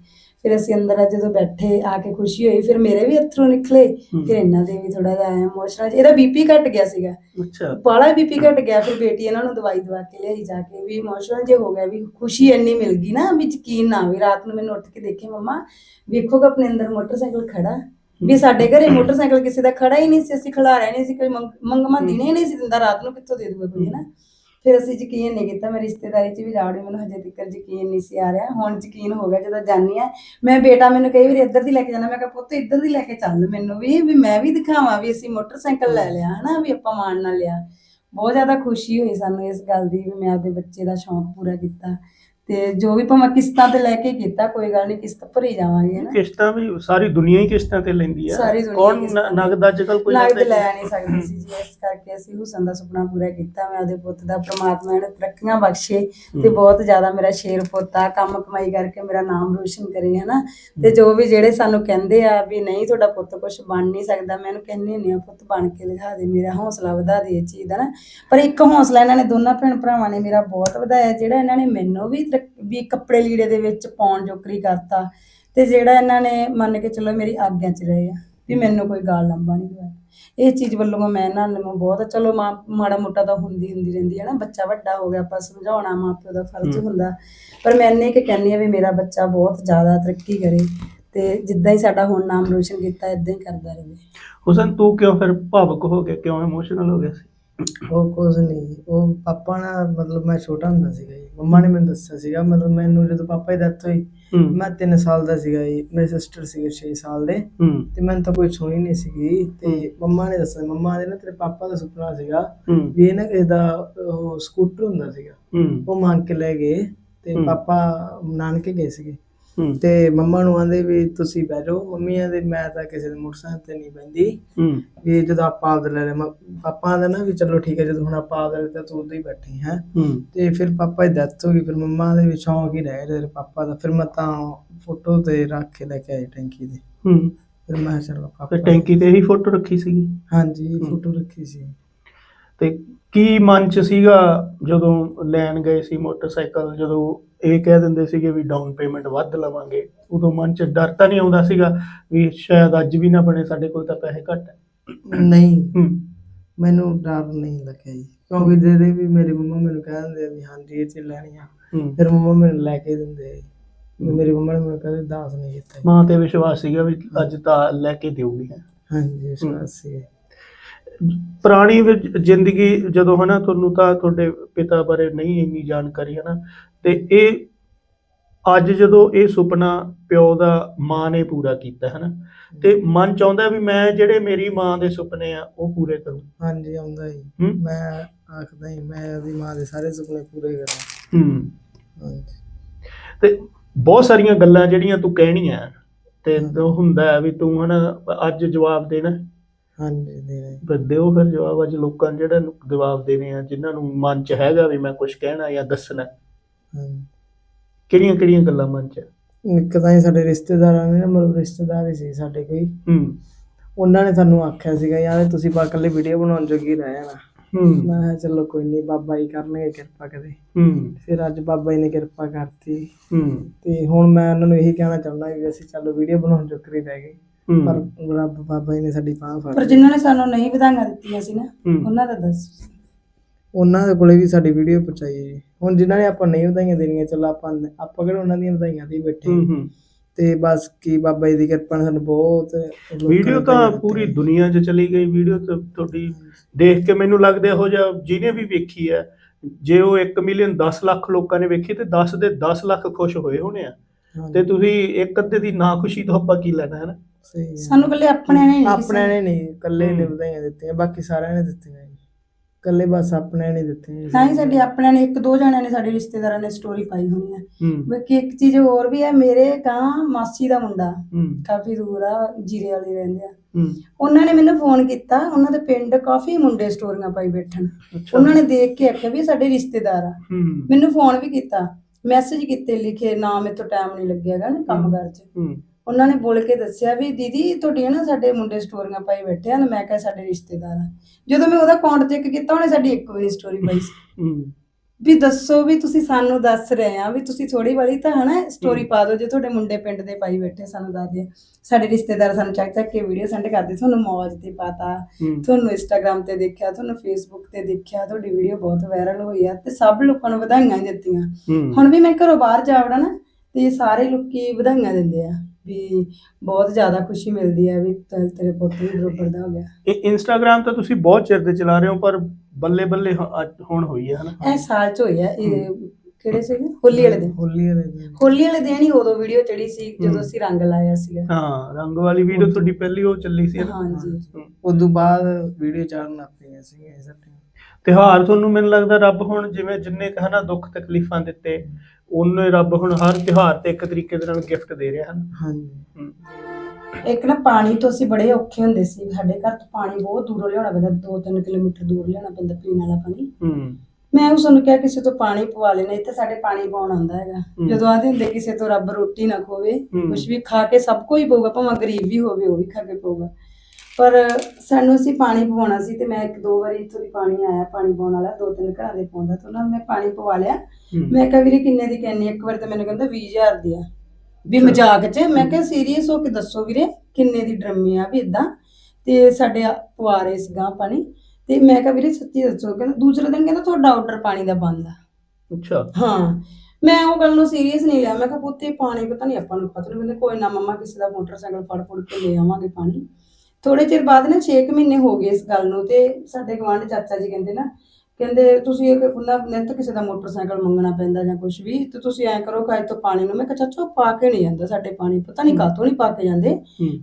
ਫਿਰ ਅਸੀਂ ਅੰਦਰ ਜਦੋਂ ਬੈਠੇ ਆ ਕੇ ਖੁਸ਼ੀ ਹੋਈ ਫਿਰ ਮੇਰੇ ਵੀ ਅਥਰੂ ਨਿਕਲੇ ਹੂੰ। ਫਿਰ ਇਹਨਾਂ ਦੇ ਵੀ ਥੋੜਾ ਜਿਹਾ ਇਮੋਸ਼ਨਲ ਇਹਦਾ ਬੀਪੀ ਘਟ ਗਿਆ ਸੀਗਾ। ਅੱਛਾ। ਬਾਲਾ ਬੀਪੀ ਘਟ ਗਿਆ ਫਿਰ ਬੇਟੀ ਇਹਨਾਂ ਨੂੰ ਦਵਾਈ ਦਵਾ ਕੇ ਲਿਆਈ ਜਾ ਕੇ ਵੀ ਇਮੋਸ਼ਨਲ ਜੇ ਹੋ ਗਿਆ ਵੀ ਖੁਸ਼ੀ ਇੰਨੀ ਮਿਲ ਗਈ ਨਾ ਵੀ ਯਕੀਨ ਨਾ ਵੀ ਰਾਤ ਨੂੰ ਮੈਨੂੰ ਉੱਠ ਕੇ ਦੇਖੇ ਮੰਮਾ ਵੇਖੋਗਾ ਆਪਣੇ ਅੰਦਰ ਮੋਟਰਸਾਈਕਲ ਖੜਾ ਵੀ ਸਾਡੇ ਘਰੇ ਮੋਟਰਸਾਈਕਲ ਕਿਸੇ ਦਾ ਖੜਾ ਹੀ ਨਹੀਂ ਸੀ ਅਸੀਂ ਖਿਲਾਰਿਆ ਨਹੀਂ ਸੀ ਕੋਈ ਮੰਗ- ਮੰਗਮਾ ਦਿਨੇ ਹੀ। ਨਹੀਂ ਸੀ ਦਿੰਦਾ ਰਾਤ ਨੂੰ ਕਿੱਥੋਂ ਦੇ ਦੂਗਾ ਕੋਈ ਹਨਾ? ਫਿਰ ਅਸੀਂ ਯਕੀਨ ਨਹੀਂ ਕੀਤਾ, ਮੈਂ ਰਿਸ਼ਤੇਦਾਰੀ 'ਚ ਵੀ ਜਾੜੀ ਮੈਨੂੰ ਹਜੇ ਤੱਕ ਯਕੀਨ ਨਹੀਂ ਸੀ ਆ ਰਿਹਾ। ਹੁਣ ਯਕੀਨ ਹੋ ਗਿਆ ਜਦੋਂ ਜਾਨੀ ਆ। ਮੈਂ ਬੇਟਾ ਮੈਨੂੰ ਕਈ ਵਾਰੀ ਇੱਧਰ ਦੀ ਲੈ ਕੇ ਜਾਣਾ ਮੈਂ ਕਿਹਾ, ਪੁੱਤ, ਇੱਧਰ ਦੀ ਲੈ ਕੇ ਚੱਲ ਮੈਨੂੰ ਵੀ ਵੀ ਮੈਂ ਵੀ ਦਿਖਾਵਾਂ ਵੀ ਅਸੀਂ ਮੋਟਰਸਾਈਕਲ ਲੈ ਲਿਆ, ਹਨਾ, ਵੀ ਆਪਾਂ ਮਾਣ ਨਾਲ ਲਿਆ। ਬਹੁਤ ਜ਼ਿਆਦਾ ਖੁਸ਼ੀ ਹੋਈ ਸਾਨੂੰ ਇਸ ਗੱਲ ਦੀ, ਵੀ ਮੈਂ ਆਪਦੇ ਬੱਚੇ ਦਾ ਸ਼ੌਂਕ ਪੂਰਾ ਕੀਤਾ। ਤੇ ਜੋ ਵੀ ਭਾਵੇਂ ਕਿਸ਼ਤਾਂ ਤੇ ਲੈ ਕੇ ਕੀਤਾ ਕੋਈ ਗੱਲ ਨਹੀਂ ਕਿਸ਼ਤ ਭਰੀ ਜਾਵਾਂਗੇ ਨਾ ਕਿਸ਼ਤਾਂ ਵੀ ਸਾਰੀ ਦੁਨੀਆ ਹੀ ਕਿਸ਼ਤਾਂ ਤੇ ਲੈਂਦੀ ਆ। ਸਾਰੀ ਦੁਨੀਆ ਕੌਣ ਕਿਸ਼ਤਾਂ ਨ- ਨਗਦ ਅੱਜ ਕੱਲ ਕੋਈ ਹੀ ਲੈ ਨਹੀਂ। ਸਕਦੀ ਸੀ ਜੀ ਇਸ ਕਰਕੇ ਅਸੀਂ ਹੁਸਨ ਦਾ ਸੁਪਨਾ ਪੂਰਾ ਕੀਤਾ ਮੈਂ ਆਪਦੇ ਪੁੱਤ ਦਾ ਪ੍ਰਮਾਤਮਾ ਨੇ ਤਰੱਕੀਆਂ ਬਖਸ਼ੇ ਤੇ ਬਹੁਤ ਜ਼ਿਆਦਾ ਮੇਰਾ ਸ਼ੇਰ ਪੁੱਤ ਕੰਮ ਕਮਾਈ ਕਰਕੇ ਮੇਰਾ ਨਾਮ ਰੋਸ਼ਨ ਕਰੇ ਹਨਾ? ਤੇ ਜੋ ਵੀ ਜਿਹੜੇ ਸਾਨੂੰ ਕਹਿੰਦੇ ਆ ਵੀ ਨਹੀਂ ਤੁਹਾਡਾ ਪੁੱਤ ਕੁਝ ਬਣ ਨਹੀਂ ਸਕਦਾ ਮੈਂ ਇਹਨੂੰ ਕਹਿੰਦੀ ਹੁੰਦੀ ਆ ਪੁੱਤ ਬਣ ਕੇ ਦਿਖਾ ਦੇ ਮੇਰਾ ਹੌਸਲਾ ਵਧਾ ਦੇ ਇਹ ਚੀਜ਼ ਦਾ ਨਾ ਪਰ ਇੱਕ ਹੌਸਲਾ ਇਹਨਾਂ ਨੇ ਦੋਨਾਂ ਭੈਣ ਭਰਾਵਾਂ ਨੇ ਮੇਰਾ ਬਹੁਤ ਵਧਾਇਆ ਜਿਹੜਾ ਇਹਨਾਂ ਨੇ ਮੈਨੂੰ ਵੀ ਵੀ ਕੱਪੜੇ ਲੀੜੇ ਦੇ ਵਿੱਚ ਪਾਉਣ ਜੋਕਰੀ ਕਰਤਾ। ਤੇ ਜਿਹੜਾ ਇਹਨਾਂ ਨੇ ਮੰਨ ਕੇ ਚੱਲੋ ਮੇਰੀ ਆਗਿਆ 'ਚ ਰਹੇ ਆ ਵੀ ਮੈਨੂੰ ਕੋਈ ਗਾਲ ਲੰਬਾ ਨਹੀਂ ਦਵਾਇਆ ਇਹ ਚੀਜ਼ ਵੱਲੋਂ ਮੈਂ ਇਹਨਾਂ ਨੂੰ ਬਹੁਤ ਚਲੋ ਮਾਂ ਮਾੜਾ ਮੋਟਾ ਤਾਂ ਹੁੰਦੀ ਹੁੰਦੀ ਰਹਿੰਦੀ ਹੈ ਨਾ ਬੱਚਾ ਵੱਡਾ ਹੋ ਗਿਆ ਆਪਾਂ ਸਮਝਾਉਣਾ ਮਾਂ ਪਿਓ ਦਾ ਫਰਜ਼। ਹੁੰਦਾ। ਪਰ ਮੈਂ ਇੰਨੇ ਕਿ ਕਹਿੰਦੀ ਆ ਵੀ ਮੇਰਾ ਬੱਚਾ ਬਹੁਤ ਜ਼ਿਆਦਾ ਤਰੱਕੀ ਕਰੇ ਤੇ ਜਿੱਦਾਂ ਹੀ ਸਾਡਾ ਹੁਣ ਨਾਮ ਰੋਸ਼ਨ ਕੀਤਾ ਇਦਾਂ ਹੀ ਕਰਦਾ ਰਹੇ। ਹੁਸਨ ਤੂੰ ਕਿਉਂ ਫਿਰ ਭਾਵੁਕ ਹੋ ਗਿਆ? ਕਿਉਂ ਇਮੋਸ਼ਨਲ ਹੋ ਗਿਆ ਸੀ? ਉਹ ਕੁਝ ਨਹੀਂ। ਉਹ ਪਾਪਾ ਨਾਲ ਮਤਲਬ ਮੈਂ ਛੋਟਾ ਹੁੰਦਾ ਸੀਗਾ ਜੀ। ਮੰਮਾ ਨੇ ਮੈਨੂੰ ਦੱਸਿਆ ਸੀਗਾ ਮਤਲਬ ਮੈਨੂੰ ਜਦੋਂ ਪਾਪਾ ਦੀ ਡੈਥ ਹੋਈ ਹੂੰ। ਮੈਂ 3 ਸਾਲ ਦਾ ਸੀਗਾ ਜੀ। ਮੇਰੇ ਸਿਸਟਰ ਸੀਗੇ 6 ਸਾਲ ਦੇ। ਹੂੰ। ਤੇ ਮੈਨੂੰ ਤਾਂ ਕੋਈ ਸੁਣੀ ਨਹੀਂ ਸੀਗੀ। ਤੇ ਮੰਮਾ ਨੇ ਦੱਸਿਆ ਮੰਮਾ ਦੇ ਨਾ ਤੇਰੇ ਪਾਪਾ ਦਾ ਸੁਪਨਾ ਸੀਗਾ ਹੂੰ। ਵੀ ਇਹ ਨਾ ਕਿਸੇ ਦਾ ਉਹ ਸਕੂਟਰ ਹੁੰਦਾ ਸੀਗਾ। ਹੂੰ। ਉਹ ਮੰਗ ਕੇ ਲੈ ਗਏ ਤੇ। ਪਾਪਾ ਨਾਨਕੇ ਗਏ ਸੀਗੇ। ਤੇ ਮੰਮਾ ਨੂੰ ਆਂਦੇ ਵੀ ਤੁਸੀਂ ਬਹਿ ਜਾਓ। ਮੰਮੀ ਆਂਦੇ ਮੈਂ ਤਾਂ ਕਿਸੇ ਦੇ ਮੋਟਰਸਾਈਕਲ ਤੇ ਨਹੀਂ ਬੈੰਦੀ ਵੀ ਜਦੋਂ ਆਪਾਂ ਆਪਦਾ ਲੈ ਮ- ਪਾਪਾ ਦਾ ਨਾ ਵੀ ਚਲੋ ਠੀਕ ਹੈ ਜਦੋਂ ਹੁਣ ਆਪਾਂ ਆਪਦਾ ਤਾਂ ਤੂੰ ਉਦੋਂ ਹੀ ਬੈਠੀ ਹੈ। ਤੇ ਫਿਰ ਪਾਪਾ ਦੀ ਡੈਥ ਹੋ ਗਈ ਫਿਰ ਮੰਮਾ ਦੇ ਵੀ ਸ਼ੌਂਕ ਹੀ ਰਹਿ ਤੇਰੇ ਪਾਪਾ ਦਾ। ਫਿਰ ਮੈਂ ਤਾਂ ਫੋਟੋ ਤੇ ਰੱਖ ਕੇ ਲੈ ਕੇ ਆਈ ਟੈਂਕੀ ਦੇ ਹੂੰ। ਫਿਰ ਮੈਂ ਚਲੋ ਪਾਪਾ ਫਿਰ ਟੈਂਕੀ ਤੇ ਹੀ ਫੋਟੋ ਰੱਖੀ ਸੀਗੀ? ਹਾਂਜੀ। ਫੋਟੋ ਰੱਖੀ ਸੀ। ਤੇ ਕੀ ਮਨ ਚ ਸੀਗਾ ਜਦੋਂ ਲੈਣ ਗਏ ਸੀ ਮੋਟਰਸਾਈਕਲ ਜਦੋਂ ਇਹ ਕਹਿ ਦਿੰਦੇ ਸੀਗੇ ਵੀ ਡਾਊਨ ਪੇਮੈਂਟ ਵੱਧ ਲਵਾਂਗੇ। ਉਦੋਂ ਮਨ ਚ ਡਰ ਤਾਂ ਨਹੀਂ ਆਉਂਦਾ ਸੀਗਾ ਵੀ ਸ਼ਾਇਦ ਅੱਜ ਵੀ ਨਾ ਬਣੇ ਸਾਡੇ ਕੋਲ ਤਾਂ ਪੈਸੇ ਘੱਟ ਹੈ। ਨਹੀਂ। ਹੂੰ। ਮੈਨੂੰ ਡਰ ਨਹੀਂ ਲੱਗਿਆ ਜੀ। ਕਿਉਂਕਿ ਜਿਹੜੇ ਵੀ ਮੇਰੀ ਮੰਮਾ ਮੈਨੂੰ ਕਹਿ ਦਿੰਦੇ ਆ ਵੀ ਹਾਂਜੀ ਇਹ ਚ ਲੈਣੀ ਆ ਹੂੰ। ਫਿਰ ਮੰਮਾ ਮੈਨੂੰ ਲੈ ਕੇ ਦਿੰਦੇ ਆ ਜੀ। ਮੇਰੀ ਮੰਮਾ ਨੇ ਮੈਨੂੰ ਕਦੇ ਦਾਸ ਨਹੀਂ ਕੀਤਾ। ਜੀ। ਮਾਂ ਤੇ ਵਿਸ਼ਵਾਸ ਸੀਗਾ ਵੀ ਅੱਜ ਤਾਂ ਲੈ ਕੇ ਦੇਊਗੀ ਹਾਂਜੀ ਵਿਸ਼ਵਾਸ ਸੀ ਪੁਰਾਣੀ ਵਿੱਚ ਜ਼ਿੰਦਗੀ ਜਦੋਂ ਹਨਾ ਤੁਹਾਨੂੰ ਤਾਂ ਤੁਹਾਡੇ ਪਿਤਾ ਬਾਰੇ ਨਹੀਂ ਇੰਨੀ ਜਾਣਕਾਰੀ ਹਨਾ ਤੇ ਇਹ ਅੱਜ ਜਦੋਂ ਇਹ ਸੁਪਨਾ ਪਿਓ ਦਾ ਮਾਂ ਨੇ ਪੂਰਾ ਕੀਤਾ ਹਨਾ ਤੇ ਮਨ ਚਾਹੁੰਦਾ ਵੀ ਮੈਂ ਜਿਹੜੇ ਮੇਰੀ ਮਾਂ ਦੇ ਸੁਪਨੇ ਆ ਉਹ ਪੂਰੇ ਕਰੂੰ। ਹਾਂਜੀ ਆਉਂਦਾ ਹੂੰ? ਮੈਂ ਆਖਦਾ ਹੀ ਮੈਂ ਉਹਦੀ ਮਾਂ ਦੇ ਸਾਰੇ ਸੁਪਨੇ ਪੂਰੇ ਕਰਾਂ। ਹੂੰ। ਹਾਂਜੀ। ਤੇ ਬਹੁਤ ਸਾਰੀਆਂ ਗੱਲਾਂ ਜਿਹੜੀਆਂ ਤੂੰ ਕਹਿਣੀਆਂ ਤੇ ਹੁੰਦਾ ਹੈ ਵੀ ਤੂੰ ਹਨਾ ਅੱਜ ਜਵਾਬ ਦੇਣਾ। ਹਾਂਜੀ ਦੇ ਰਹੇ ਪਰ ਦਿਓ ਫਿਰ ਜਵਾਬ ਅੱਜ ਲੋਕਾਂ ਨੂੰ ਜਿਹੜਾ ਨੂੰ ਜਵਾਬ ਦੇਣੇ ਆ ਜਿਨ੍ਹਾਂ ਨੂੰ ਮਨ 'ਚ ਹੈਗਾ ਵੀ ਮੈਂ ਕੁਝ ਕਹਿਣਾ ਜਾਂ ਦੱਸਣਾ। ਹਾਂਜੀ। ਕਿਹੜੀਆਂ ਕਿਹੜੀਆਂ ਗੱਲਾਂ ਮਨ 'ਚ? ਇੱਕ ਤਾਂ ਸਾਡੇ ਰਿਸ਼ਤੇਦਾਰਾਂ ਨੇ ਨਾ ਮਤਲਬ ਰਿਸ਼ਤੇਦਾਰ ਹੀ ਸੀ ਸਾਡੇ ਕੋਈ। ਹੂੰ। ਉਹਨਾਂ ਨੇ ਸਾਨੂੰ ਆਖਿਆ ਸੀਗਾ ਯਾਰ ਤੁਸੀਂ ਬਾ ਇਕੱਲੇ ਵੀਡੀਓ ਬਣਾਉਣ ਜੋਗੀ ਰਹਿ ਜਾਣਾ। ਹੂੰ। ਮੈਂ ਕਿਹਾ ਚਲੋ ਕੋਈ ਨਹੀਂ ਬਾਬਾ ਜੀ ਕਰਨਗੇ ਕਿਰਪਾ ਕਦੇ ਹੂੰ। ਫਿਰ ਅੱਜ ਬਾਬਾ ਜੀ ਨੇ ਕਿਰਪਾ ਕਰਤੀ। ਹੂੰ। ਤੇ ਹੁਣ ਮੈਂ ਉਹਨਾਂ ਨੂੰ ਇਹੀ ਕਹਿਣਾ ਚਾਹੁੰਦਾ ਵੀ ਅਸੀਂ ਚਲੋ ਵੀਡੀਓ ਬਣਾਉਣ ਜੋਗਰੀ ਰਹਿ ਗਏ। ਪਰ ਹੂੰ ਰੱਬ ਬਾਬਾ ਜੀ ਨੇ ਸਾਡੀ ਬਾਂਹ ਫੜ ਪਰ ਲਈ। ਜਿਨ੍ਹਾਂ ਨੇ ਸਾਨੂੰ ਨਹੀਂ ਵਧਾਈਆਂ ਦਿੱਤੀਆਂ ਸੀ ਨਾ ਹੂੰ। ਉਹਨਾਂ ਦਾ ਦੱਸ ਉਹਨਾਂ ਦੇ ਕੋਲੇ ਵੀ ਸਾਡੀ ਵੀਡੀਓ ਪਹੁੰਚਾਈ ਹੈ ਜੀ। ਹੁਣ ਜਿਨ੍ਹਾਂ ਨੇ ਆਪਾਂ ਨਹੀਂ ਵਧਾਈਆਂ ਦੇਣੀਆਂ ਚਲੋ ਆਪਾਂ ਆਪਾਂ ਕਿਹੜਾ ਉਹਨਾਂ ਦੀਆਂ ਵਧਾਈਆਂ ਤੇ ਹੀ ਬੈਠੇ ਹੂੰ ਹੂੰ। ਤੇ ਬਸ ਕੀ ਬਾਬਾ ਜੀ ਦੀ ਕਿਰਪਾ ਨਾਲ ਸਾਨੂੰ ਬਹੁਤ ਲੋਕਾਂ ਨੇ ਵੀਡੀਓ ਤਾਂ ਵਧਾਈਆਂ ਪੂਰੀ ਦਿੱਤੀਆਂ। ਦੁਨੀਆ 'ਚ ਚਲੀ ਗਈ। ਵੀਡੀਓ ਤਾਂ ਤੁਹਾਡੀ ਦੇਖ ਕੇ ਮੈਨੂੰ ਲੱਗਦਾ ਇਹੋ ਜਿਹਾ ਜਿਹਨੇ ਵੀ ਵੇਖੀ ਹੈ ਜੇ ਉਹ 1 ਮਿਲੀਅਨ 10 ਲੱਖ ਲੋਕਾਂ ਨੇ ਵੇਖੀ ਤੇ 10 ਦੇ 10 ਲੱਖ ਖੁਸ਼ ਹੋਏ ਹੋਣੇ ਆ। ਹਾਂਜੀ, ਤੇ ਤੁਸੀਂ ਇੱਕ ਅੱਧੇ ਦੀ ਨਾ ਖੁਸ਼ੀ ਤੋਂ ਆਪਾਂ ਕੀ ਲੈਣਾ ਹੈ ਨਾ? ਸਹੀ ਹੈ। ਸਾਨੂੰ ਕੱਲੇ ਆਪਣੇ ਨੇ ਨਹੀਂ ਆਪਣੇ ਨੇ ਨਹੀਂ ਇਕੱਲੇ ਨੇ। ਵਧਾਈਆਂ ਦਿੱਤੀਆਂ ਬਾਕੀ ਸਾਰਿਆਂ ਨੇ ਦਿੱਤੀਆਂ ਜੀ। ਇਕੱਲੇ ਬਸ ਆਪਣੇ ਨੇ ਦਿੱਤੀਆਂ ਤਾਂ ਹੀ ਸਾਡੇ ਆਪਣਿਆਂ ਨੇ ਇੱਕ ਦੋ ਜਣਿਆਂ ਨੇ ਸਾਡੇ ਰਿਸ਼ਤੇਦਾਰਾਂ ਨੇ ਸਟੋਰੀ ਪਾਈ ਹੋਣੀ ਹੈ। ਹੂੰ। ਬਾਕੀ ਇੱਕ ਚੀਜ਼ ਹੋਰ ਵੀ ਹੈ ਮੇਰੇ ਗਾਂ ਮਾਸੀ ਦਾ ਮੁੰਡਾ ਹੂੰ। ਕਾਫੀ ਦੂਰ ਆ ਜੀਰੇ ਵਾਲੇ ਰਹਿੰਦੇ ਆ। ਹੂੰ। ਉਹਨਾਂ ਨੇ ਮੈਨੂੰ ਫੋਨ ਕੀਤਾ ਉਹਨਾਂ ਦੇ ਪਿੰਡ ਕਾਫੀ ਮੁੰਡੇ ਸਟੋਰੀਆਂ ਪਾਈ ਬੈਠਣ। ਅੱਛਾ। ਉਹਨਾਂ ਨੇ ਦੇਖ ਕੇ ਆਖਿਆ ਵੀ ਸਾਡੇ ਰਿਸ਼ਤੇਦਾਰ ਆ। ਹੂੰ। ਮੈਨੂੰ ਫੋਨ ਵੀ ਕੀਤਾ ਮੈਸੇਜ ਕੀਤੇ ਲਿਖੇ ਨਾ ਮੇਰੇ ਤੋਂ ਟਾਈਮ ਨਹੀਂ ਲੱਗਿਆਗਾ ਨਾ ਕੰਮ ਕਰ ਚ। ਹੂੰ। ਉਹਨਾਂ ਨੇ ਬੋਲ ਕੇ ਦੱਸਿਆ ਵੀ ਦੀਦੀ ਤੁਹਾਡੀਆਂ ਨਾ ਸਾਡੇ ਮੁੰਡੇ ਸਟੋਰੀਆਂ ਪਾਈ ਬੈਠੇ ਹਨ ਮੈਂ ਕਿਹਾ ਸਾਡੇ ਰਿਸ਼ਤੇਦਾਰ ਆ। ਜਦੋਂ ਮੈਂ ਉਹਦਾ ਅਕਾਊਂਟ ਚੈੱਕ ਕੀਤਾ ਉਹਨੇ ਸਾਡੀ ਇੱਕ ਵੀ ਨਹੀਂ ਸਟੋਰੀ ਪਾਈ ਸੀ। ਹੂੰ। ਵੀ ਦੱਸੋ ਵੀ ਤੁਸੀਂ ਸਾਨੂੰ ਦੱਸ ਰਹੇ ਆ ਵੀ ਤੁਸੀਂ ਥੋੜੀ ਵਾਲੀ ਤਾਂ ਹਨਾ ਸਟੋਰੀ। ਪਾ ਦਿਓ ਜੇ ਤੁਹਾਡੇ ਮੁੰਡੇ ਪਿੰਡ ਦੇ ਪਾਈ ਬੈਠੇ ਸਾਨੂੰ ਦੱਸ ਦਿਓ। ਸਾਡੇ ਰਿਸ਼ਤੇਦਾਰ ਸਾਨੂੰ ਚੱਕ ਚੱਕ ਕੇ ਵੀਡੀਓ ਸੈਂਡ ਕਰਦੇ ਤੁਹਾਨੂੰ ਮੌਜ ਤੇ ਪਾਤਾ ਹੂੰ। ਤੁਹਾਨੂੰ ਇੰਸਟਾਗ੍ਰam ਤੇ ਦੇਖਿਆ ਤੁਹਾਨੂੰ ਫੇਸਬੁੱਕ ਤੇ ਦੇਖਿਆ ਤੁਹਾਡੀ ਵੀਡੀਓ ਬਹੁਤ ਵਾਇਰਲ ਹੋਈ ਆ ਤੇ ਸਭ ਲੋਕਾਂ ਨੂੰ ਵਧਾਈਆਂ ਦਿੱਤੀਆਂ। ਹੂੰ। ਹੁਣ ਵੀ ਮੈਂ ਘਰੋਂ ਬਾਹਰ ਜਾ ਵੜਾਂ ਨਾ ਤੇ ਸਾਰੇ ਲੋਕੀ ਵਧਾਈਆਂ ਦਿੰਦੇ ਆ। ਵੀ ਬਹੁਤ ਜ਼ਿਆਦਾ ਖੁਸ਼ੀ ਮਿਲਦੀ ਆ ਵੀ ਤੇ- ਤੇਰੇ ਪੁੱਤ ਵੀ ਬਰੋਬਰ ਦਾ ਹੋ ਗਿਆ। ਇਹ ਇੰਸਟਾਗ੍ਰam ਤਾਂ ਤੁਸੀਂ ਬਹੁਤ ਚਿਰ ਦੇ ਚਲਾ ਰਹੇ ਹੋ ਪਰ ਬੱਲੇ ਬੱਲੇ ਹ- ਅੱਜ ਹੁਣ ਹੋਈ ਹੈ ਹਨਾ? ਇਹ ਸਾਲ ਚ ਹੋਇਆ ਇਹ ਕਿਹੜੇ ਸੀਗੇ? ਹੋਲੀ ਵਾਲੇ ਦਿਨ। ਹੋਲੀ ਵਾਲੇ ਦਿਨ। ਹੋਲੀ ਵਾਲੇ ਦਿਨ ਹੀ ਉਦੋਂ ਵੀਡੀਓ ਚੜੀ ਸੀ। ਜਦੋਂ ਅਸੀਂ ਰੰਗ ਲਾਇਆ ਸੀਗਾ। ਹਾਂ ਰੰਗ ਵਾਲੀ ਵੀਡੀਓ ਤੁਹਾਡੀ ਪਹਿਲੀ ਉਹ ਚੱਲੀ ਸੀ ਹਨਾ? ਹਾਂਜੀ। ਹੂੰ। ਉਦੋਂ ਬਾਅਦ ਵੀਡੀਓ ਚਾੜਨ ਲੱਗ ਪਈਆਂ ਸੀ ਸਾਡੇ ਤਿਉਹਾਰ ਤੁਹਾਨੂੰ ਮੈਨੂੰ ਲੱਗਦਾ ਰੱਬ ਹੁਣ ਜਿਵੇਂ ਜਿੰਨੇ ਕੁ ਹਨਾ ਦੁੱਖ ਤਕਲੀਫਾਂ ਦਿੱਤੇ ਉਹਨੇ ਰੱਬ ਹੁਣ ਹਰ ਤਿਉਹਾਰ ਤੇ ਇੱਕ ਤਰੀਕੇ ਦੇ ਨਾਲ ਗਿਫਟ ਦੇ ਰਿਹਾ ਹਨ। ਹਾਂਜੀ। ਹਮ, ਇੱਕ ਨਾ ਪਾਣੀ ਤੋਂ ਅਸੀਂ ਬੜੇ ਔਖੇ ਹੁੰਦੇ ਸੀ। ਸਾਡੇ ਘਰ ਤੋਂ ਪਾਣੀ ਬਹੁਤ ਦੂਰੋਂ ਲਿਆਉਣਾ ਪੈਂਦਾ 2-3 ਕਿਲੋਮੀਟਰ ਦੂਰ ਲਿਆਉਣਾ ਪੈਂਦਾ ਪੀਣ ਵਾਲਾ ਪਾਣੀ। ਹਮ, ਮੈਂ ਉਸ ਨੂੰ ਕਿਹਾ ਕਿਸੇ ਤੋਂ ਪਾਣੀ ਪਵਾ ਲੈਣਾ ਇੱਥੇ ਸਾਡੇ ਪਾਣੀ ਪਾਉਣ ਆਉਂਦਾ ਹੈਗਾ। ਹਮ। ਜਦੋਂ ਆਂਦੇ ਹੁੰਦੇ ਕਿਸੇ ਤੋਂ ਰੱਬ ਰੋਟੀ ਨਾ ਖੋਵੇ ਹਮ। ਕੁਝ ਵੀ ਖਾ ਕੇ ਸਭ ਕੋਈ ਪਊਗਾ ਭਾਵੇਂ ਗਰੀਬ ਵੀ ਹੋਵੇ ਉਹ ਵੀ ਖਾ ਕੇ ਪਊਗਾ। ਪਰ ਸਾਨੂੰ ਅਸੀਂ ਪਾਣੀ ਪਵਾਉਣਾ ਸੀ ਤੇ ਮੈਂ ਇੱਕ ਦੋ ਵਾਰੀ ਇੱਥੋਂ ਦੀ ਪਾਣੀ ਆਇਆ ਪਾਣੀ ਪਾਉਣ ਵਾਲਾ ਦੋ ਤਿੰਨ ਘਰਾਂ ਦੇ ਪਾਉਂਦਾ ਤੇ ਉਹਨਾਂ ਨੂੰ ਮੈਂ ਪਾਣੀ ਪਵਾ ਲਿਆ। ਮੈਂ ਕਿਹਾ ਵੀਰੇ ਕਿੰਨੇ ਦੀ ਕਹਿੰਨੀ ਇੱਕ ਵਾਰ ਤਾਂ ਮੈਨੂੰ ਕਹਿੰਦਾ 20000 ਦੀ ਆ। ਵੀ ਮਜ਼ਾਕ 'ਚ ਮੈਂ ਕਿਹਾ ਸੀਰੀਅਸ ਹੋ ਕੇ ਦੱਸੋ ਵੀਰੇ ਕਿੰਨੇ ਦੀ ਡਰਮੀ ਆ ਵੀ ਇਦਾਂ ਤੇ ਸਾਡੇ ਪਵਾ ਰਹੇ ਸੀਗਾ ਪਾਣੀ। ਤੇ ਮੈਂ ਕਿਹਾ ਵੀਰੇ ਸੱਚੀ ਦੱਸੋ ਕਹਿੰਦਾ ਦੂਸਰੇ ਦਿਨ ਕਹਿੰਦਾ ਤੁਹਾਡਾ ਆਰਡਰ ਪਾਣੀ ਦਾ ਬੰਦ ਆ। ਅੱਛਾ। ਹਾਂ। ਮੈਂ ਉਹ ਗੱਲ ਨੂੰ ਸੀਰੀਅਸ ਨਹੀਂ ਲਿਆ। ਮੈਂ ਕਿਹਾ ਪੁੱਤੇ ਪਾਣੀ ਪਤਾ ਨਹੀਂ ਆਪਾਂ ਨੂੰ ਪਤਾ ਨਹੀਂ ਕੋਈ ਨਾ ਮੰਮਾ ਕਿਸੇ ਦਾ ਮੋਟਰਸਾਈਕਲ ਫੜ ਫੜ ਕੇ ਲੈ ਆਵਾਂਗੇ ਪਾਣੀ। ਥੋੜੇ ਚਿਰ ਬਾਅਦ ਨਾ 6 ਮਹੀਨੇ ਹੋ ਗਏ ਇਸ ਗੱਲ ਨੂੰ ਤੇ ਸਾਡੇ ਗਵਾਂਢ ਚਾਚਾ ਜੀ ਕਹਿੰਦੇ ਨਾ ਕਹਿੰਦੇ ਤੁਸੀਂ ਇਹ ਉਹਨਾਂ ਨਿੱਤ ਕਿਸੇ ਦਾ ਮੋਟਰਸਾਈਕਲ ਮੰਗਣਾ ਪੈਂਦਾ ਜਾਂ ਕੁਝ ਵੀ ਤੇ ਤੁਸੀਂ ਐਂ ਕਰੋ ਖਾਏ ਤੋਂ ਪਾਣੀ ਨੂੰ ਮੈਂ ਕਿਹਾ ਚਾਚਾ ਪਾ ਕੇ ਨਹੀਂ ਜਾਂਦਾ ਸਾਡੇ ਪਾਣੀ ਪਤਾ ਨਹੀਂ ਕਾਹਤੋਂ ਨਹੀਂ ਪਾ ਕੇ ਜਾਂਦੇ।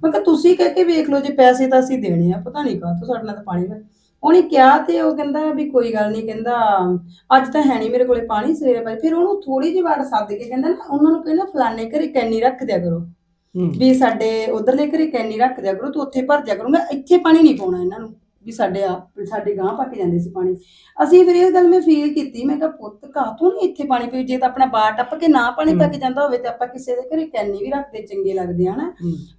ਮੈਂ ਕਿਹਾ ਤੁਸੀਂ ਕਹਿ ਕੇ ਵੇਖ ਲਓ ਜੇ ਪੈਸੇ ਤਾਂ ਅਸੀਂ ਦੇਣੇ ਆ ਪਤਾ ਨਹੀਂ ਕਾਹਤੋਂ ਸਾਡੇ ਨਾਲ ਤਾਂ ਪਾਣੀ ਦਾ ਉਹਨੇ ਕਿਹਾ ਤੇ ਉਹ ਕਹਿੰਦਾ ਵੀ ਕੋਈ ਗੱਲ ਨਹੀਂ ਕਹਿੰਦਾ ਅੱਜ ਤਾਂ ਹੈ ਨਹੀਂ ਮੇਰੇ ਕੋਲੇ ਪਾਣੀ ਸਵੇਰੇ ਪਏ ਫਿਰ ਉਹਨੂੰ ਥੋੜੀ ਜਿਹੀ ਵਾਰ ਸੱਦ ਕੇ ਕਹਿੰਦਾ ਨਾ ਉਹਨਾਂ ਨੂੰ ਕਹਿੰਦਾ ਫਲਾਣੇ ਘਰੇ ਕੈਨੀ ਰੱਖ ਦਿਆ ਕਰੋ। ਵੀ ਸਾਡੇ ਉਧਰਲੇ ਘਰੇ ਕੈਨੀ ਰੱਖ ਦਿਆ ਕਰੋ, ਤੂੰ ਉੱਥੇ ਭਰ ਦਿਆ ਕਰੂੰਗਾ ਇੱਥੇ ਪਾਣੀ ਨਹੀਂ ਪਾਉਣਾ ਇਹਨਾਂ ਨੂੰ। ਵੀ ਸਾਡੇ ਆ ਸਾਡੇ ਗਾਂ ਪਾ ਕੇ ਜਾਂਦੇ ਸੀ ਪਾਣੀ। ਅਸੀਂ ਫਿਰ ਇਹ ਗੱਲ ਮੈਂ ਫੀਲ ਕੀਤੀ ਮੈਂ ਕਿਹਾ ਪੁੱਤ ਕਾਹਤੋਂ ਨਹੀਂ ਇੱਥੇ ਪਾਣੀ ਪੀ ਜੇ ਤਾਂ ਆਪਣਾ ਬਾਰ ਟੱਪ ਕੇ ਨਾ ਪਾਣੀ ਪਾ ਕੇ ਜਾਂਦਾ ਹੋਵੇ ਤੇ ਆਪਾਂ ਕਿਸੇ ਦੇ ਘਰੇ ਕੈਨੀ ਵੀ ਰੱਖਦੇ ਚੰਗੇ ਲੱਗਦੇ ਹਨਾ?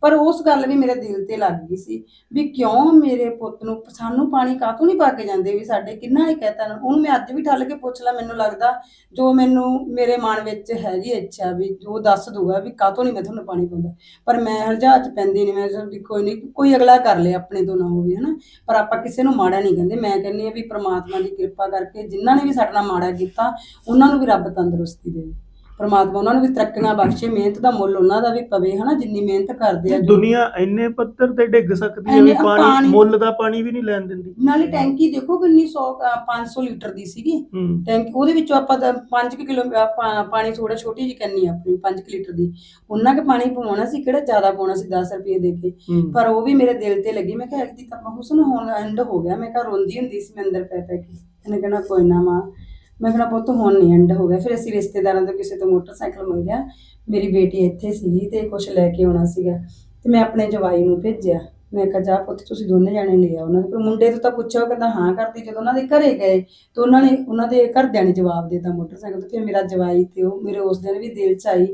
ਪਰ ਉਸ ਗੱਲ ਵੀ ਮੇਰੇ ਦਿਲ ਤੇ ਲੱਗ ਗਈ ਸੀ ਵੀ ਕਿਉਂ ਮੇਰੇ ਪੁੱਤ ਨੂੰ ਸਾਨੂੰ ਪਾਣੀ ਕਾਹਤੋਂ ਨਹੀਂ ਪਾ ਕੇ ਜਾਂਦੇ ਵੀ ਸਾਡੇ? ਕਿੰਨਾ ਨੇ ਕਹਿਤਾ ਉਹਨੂੰ ਮੈਂ ਅੱਜ ਵੀ ਠੱਲ ਕੇ ਪੁੱਛ ਲਾ ਮੈਨੂੰ ਲੱਗਦਾ ਜੋ ਮੈਨੂੰ ਮੇਰੇ ਮਨ ਵਿੱਚ ਹੈਗੀ ਇੱਛਾ ਵੀ ਉਹ ਦੱਸ ਦੂਗਾ ਵੀ ਕਾਹਤੋਂ ਨਹੀਂ ਮੈਂ ਤੁਹਾਨੂੰ ਪਾਣੀ ਪਾਉਂਦਾ। ਪਰ ਮੈਂ ਹਲਜਾ ਚ ਪੈਂਦੀ ਨਹੀਂ ਮੈਂ ਕੋਈ ਨਹੀਂ ਕੋਈ ਅਗਲਾ ਕਰ ਲੇ ਆਪਣੇ ਤੋਂ ਨਾ ਹੋਵੇ ਹਨਾ? ਪਰ ਆਪਾਂ ਕਿਸੇ ਨੂੰ ਮਾੜਾ ਨਹੀਂ ਕਹਿੰਦੇ। ਮੈਂ ਕਹਿੰਦੀ ਆ ਵੀ ਪ੍ਰਮਾਤਮਾ ਦੀ ਕਿਰਪਾ ਕਰਕੇ ਜਿਨ੍ਹਾਂ ਨੇ ਵੀ ਸਾਡੇ ਨਾਲ ਮਾੜਾ ਕੀਤਾ, ਉਹਨਾਂ ਨੂੰ ਵੀ ਰੱਬ ਤੰਦਰੁਸਤੀ ਦੇਵੇ। ਪ੍ਰਮਾਤਮਾ ਉਹਨਾਂ ਨੂੰ ਵੀ ਤਰੱਕੀਆਂ ਬਖਸ਼ੇ ਮਿਹਨਤ ਦਾ ਮੁੱਲ ਉਹਨਾਂ ਦਾ ਵੀ ਪਵੇ ਹਨਾ ਜਿੰਨੀ ਮਿਹਨਤ ਕਰਦੇ ਆ ਜੋ। ਦੁਨੀਆ ਇੰਨੇ ਪੱਧਰ ਤੇ ਡਿੱਗ ਸਕਦੀ ਹੈ ਵੀ ਪਾਣੀ ਪਾਣੀ- ਮੁੱਲ ਦਾ ਪਾਣੀ ਵੀ ਨਹੀਂ ਲੈਣ ਦਿੰਦੀ। ਨਾਲੇ ਟੈਂਕੀ ਦੇਖੋ ਕਿੰਨੀ 100 500 ਲੀਟਰ ਦੀ ਸੀਗੀ। ਟੈਂਕੀ ਉਹਦੇ ਵਿੱਚੋਂ ਆਪਾਂ 5 ਕਿਲੋ ਪਾਣੀ ਥੋੜਾ ਛੋਟੀ ਜਿਹੀ ਕੰਨੀ ਆ ਆਪਣੀ 5 ਲੀਟਰ ਦੀ। ਉਹਨਾਂ ਕੇ ਪਾਣੀ ਪਵਾਉਣਾ ਸੀ ਕਿਹੜਾ ਜ਼ਿਆਦਾ ਪਾਉਣਾ ਸੀ 10 ਰੁਪਏ ਦੇ ਕੇ। ਪਰ ਉਹ ਵੀ ਮੇਰੇ ਦਿਲ ਤੇ ਲੱਗੀ ਮੈਂ ਕਿਹਾ ਐਕਦੀ ਤਾਂ ਹੁਸਨ ਹੁਣ ਐਂਡ ਹੋ ਗਿਆ। ਮੈਂ ਕਿਹਾ ਰੋਂਦੀ ਹੁੰਦੀ ਸੀ ਮੈਂ ਅੰਦਰ ਪੈ ਪੈ ਕੇ। ਇਹਨੇ ਕਹਿਣਾ ਕੋਈ ਨਾ ਮਾਂ ਮੈਂ ਕਿਹਾ ਪੁੱਤ ਹੁਣ ਨਹੀਂ ਐਂਡ ਹੋ ਗਿਆ। ਫਿਰ ਅਸੀਂ ਰਿਸ਼ਤੇਦਾਰਾਂ ਤੋਂ ਕਿਸੇ ਤੋਂ ਮੋਟਰਸਾਈਕਲ ਮੰਗਿਆ। ਮੇਰੀ ਬੇਟੀ ਇੱਥੇ ਸੀਗੀ ਤੇ ਕੁਝ ਲੈ ਕੇ ਆਉਣਾ ਸੀਗਾ। ਤੇ ਮੈਂ ਆਪਣੇ ਜਵਾਈ ਨੂੰ ਭੇਜਿਆ। ਮੈਂ ਕਿਹਾ, ਜਾ ਪੁੱਤ, ਤੁਸੀਂ ਦੋਨੇ ਜਾਣੇ ਲੈ ਆਓ ਉਹਨਾਂ ਦੇ ਮੁੰਡੇ ਤੋਂ ਤਾਂ ਪੁੱਛਿਆ ਕਹਿੰਦਾ, ਹਾਂ ਕਰਦੀ। ਜਦੋਂ ਉਹਨਾਂ ਦੇ ਘਰੇ ਗਏ, ਤੇ ਉਹਨਾਂ ਨੇ, ਉਹਨਾਂ ਦੇ ਘਰਦਿਆਂ ਨੇ ਜਵਾਬ ਦਿੱਤਾ ਮੋਟਰਸਾਈਕਲ ਤੇ। ਫਿਰ ਮੇਰਾ ਜਵਾਈ ਤੇ ਉਹ, ਮੇਰੇ ਉਸ ਦਿਨ ਵੀ ਦਿਲ ਚ ਆਈ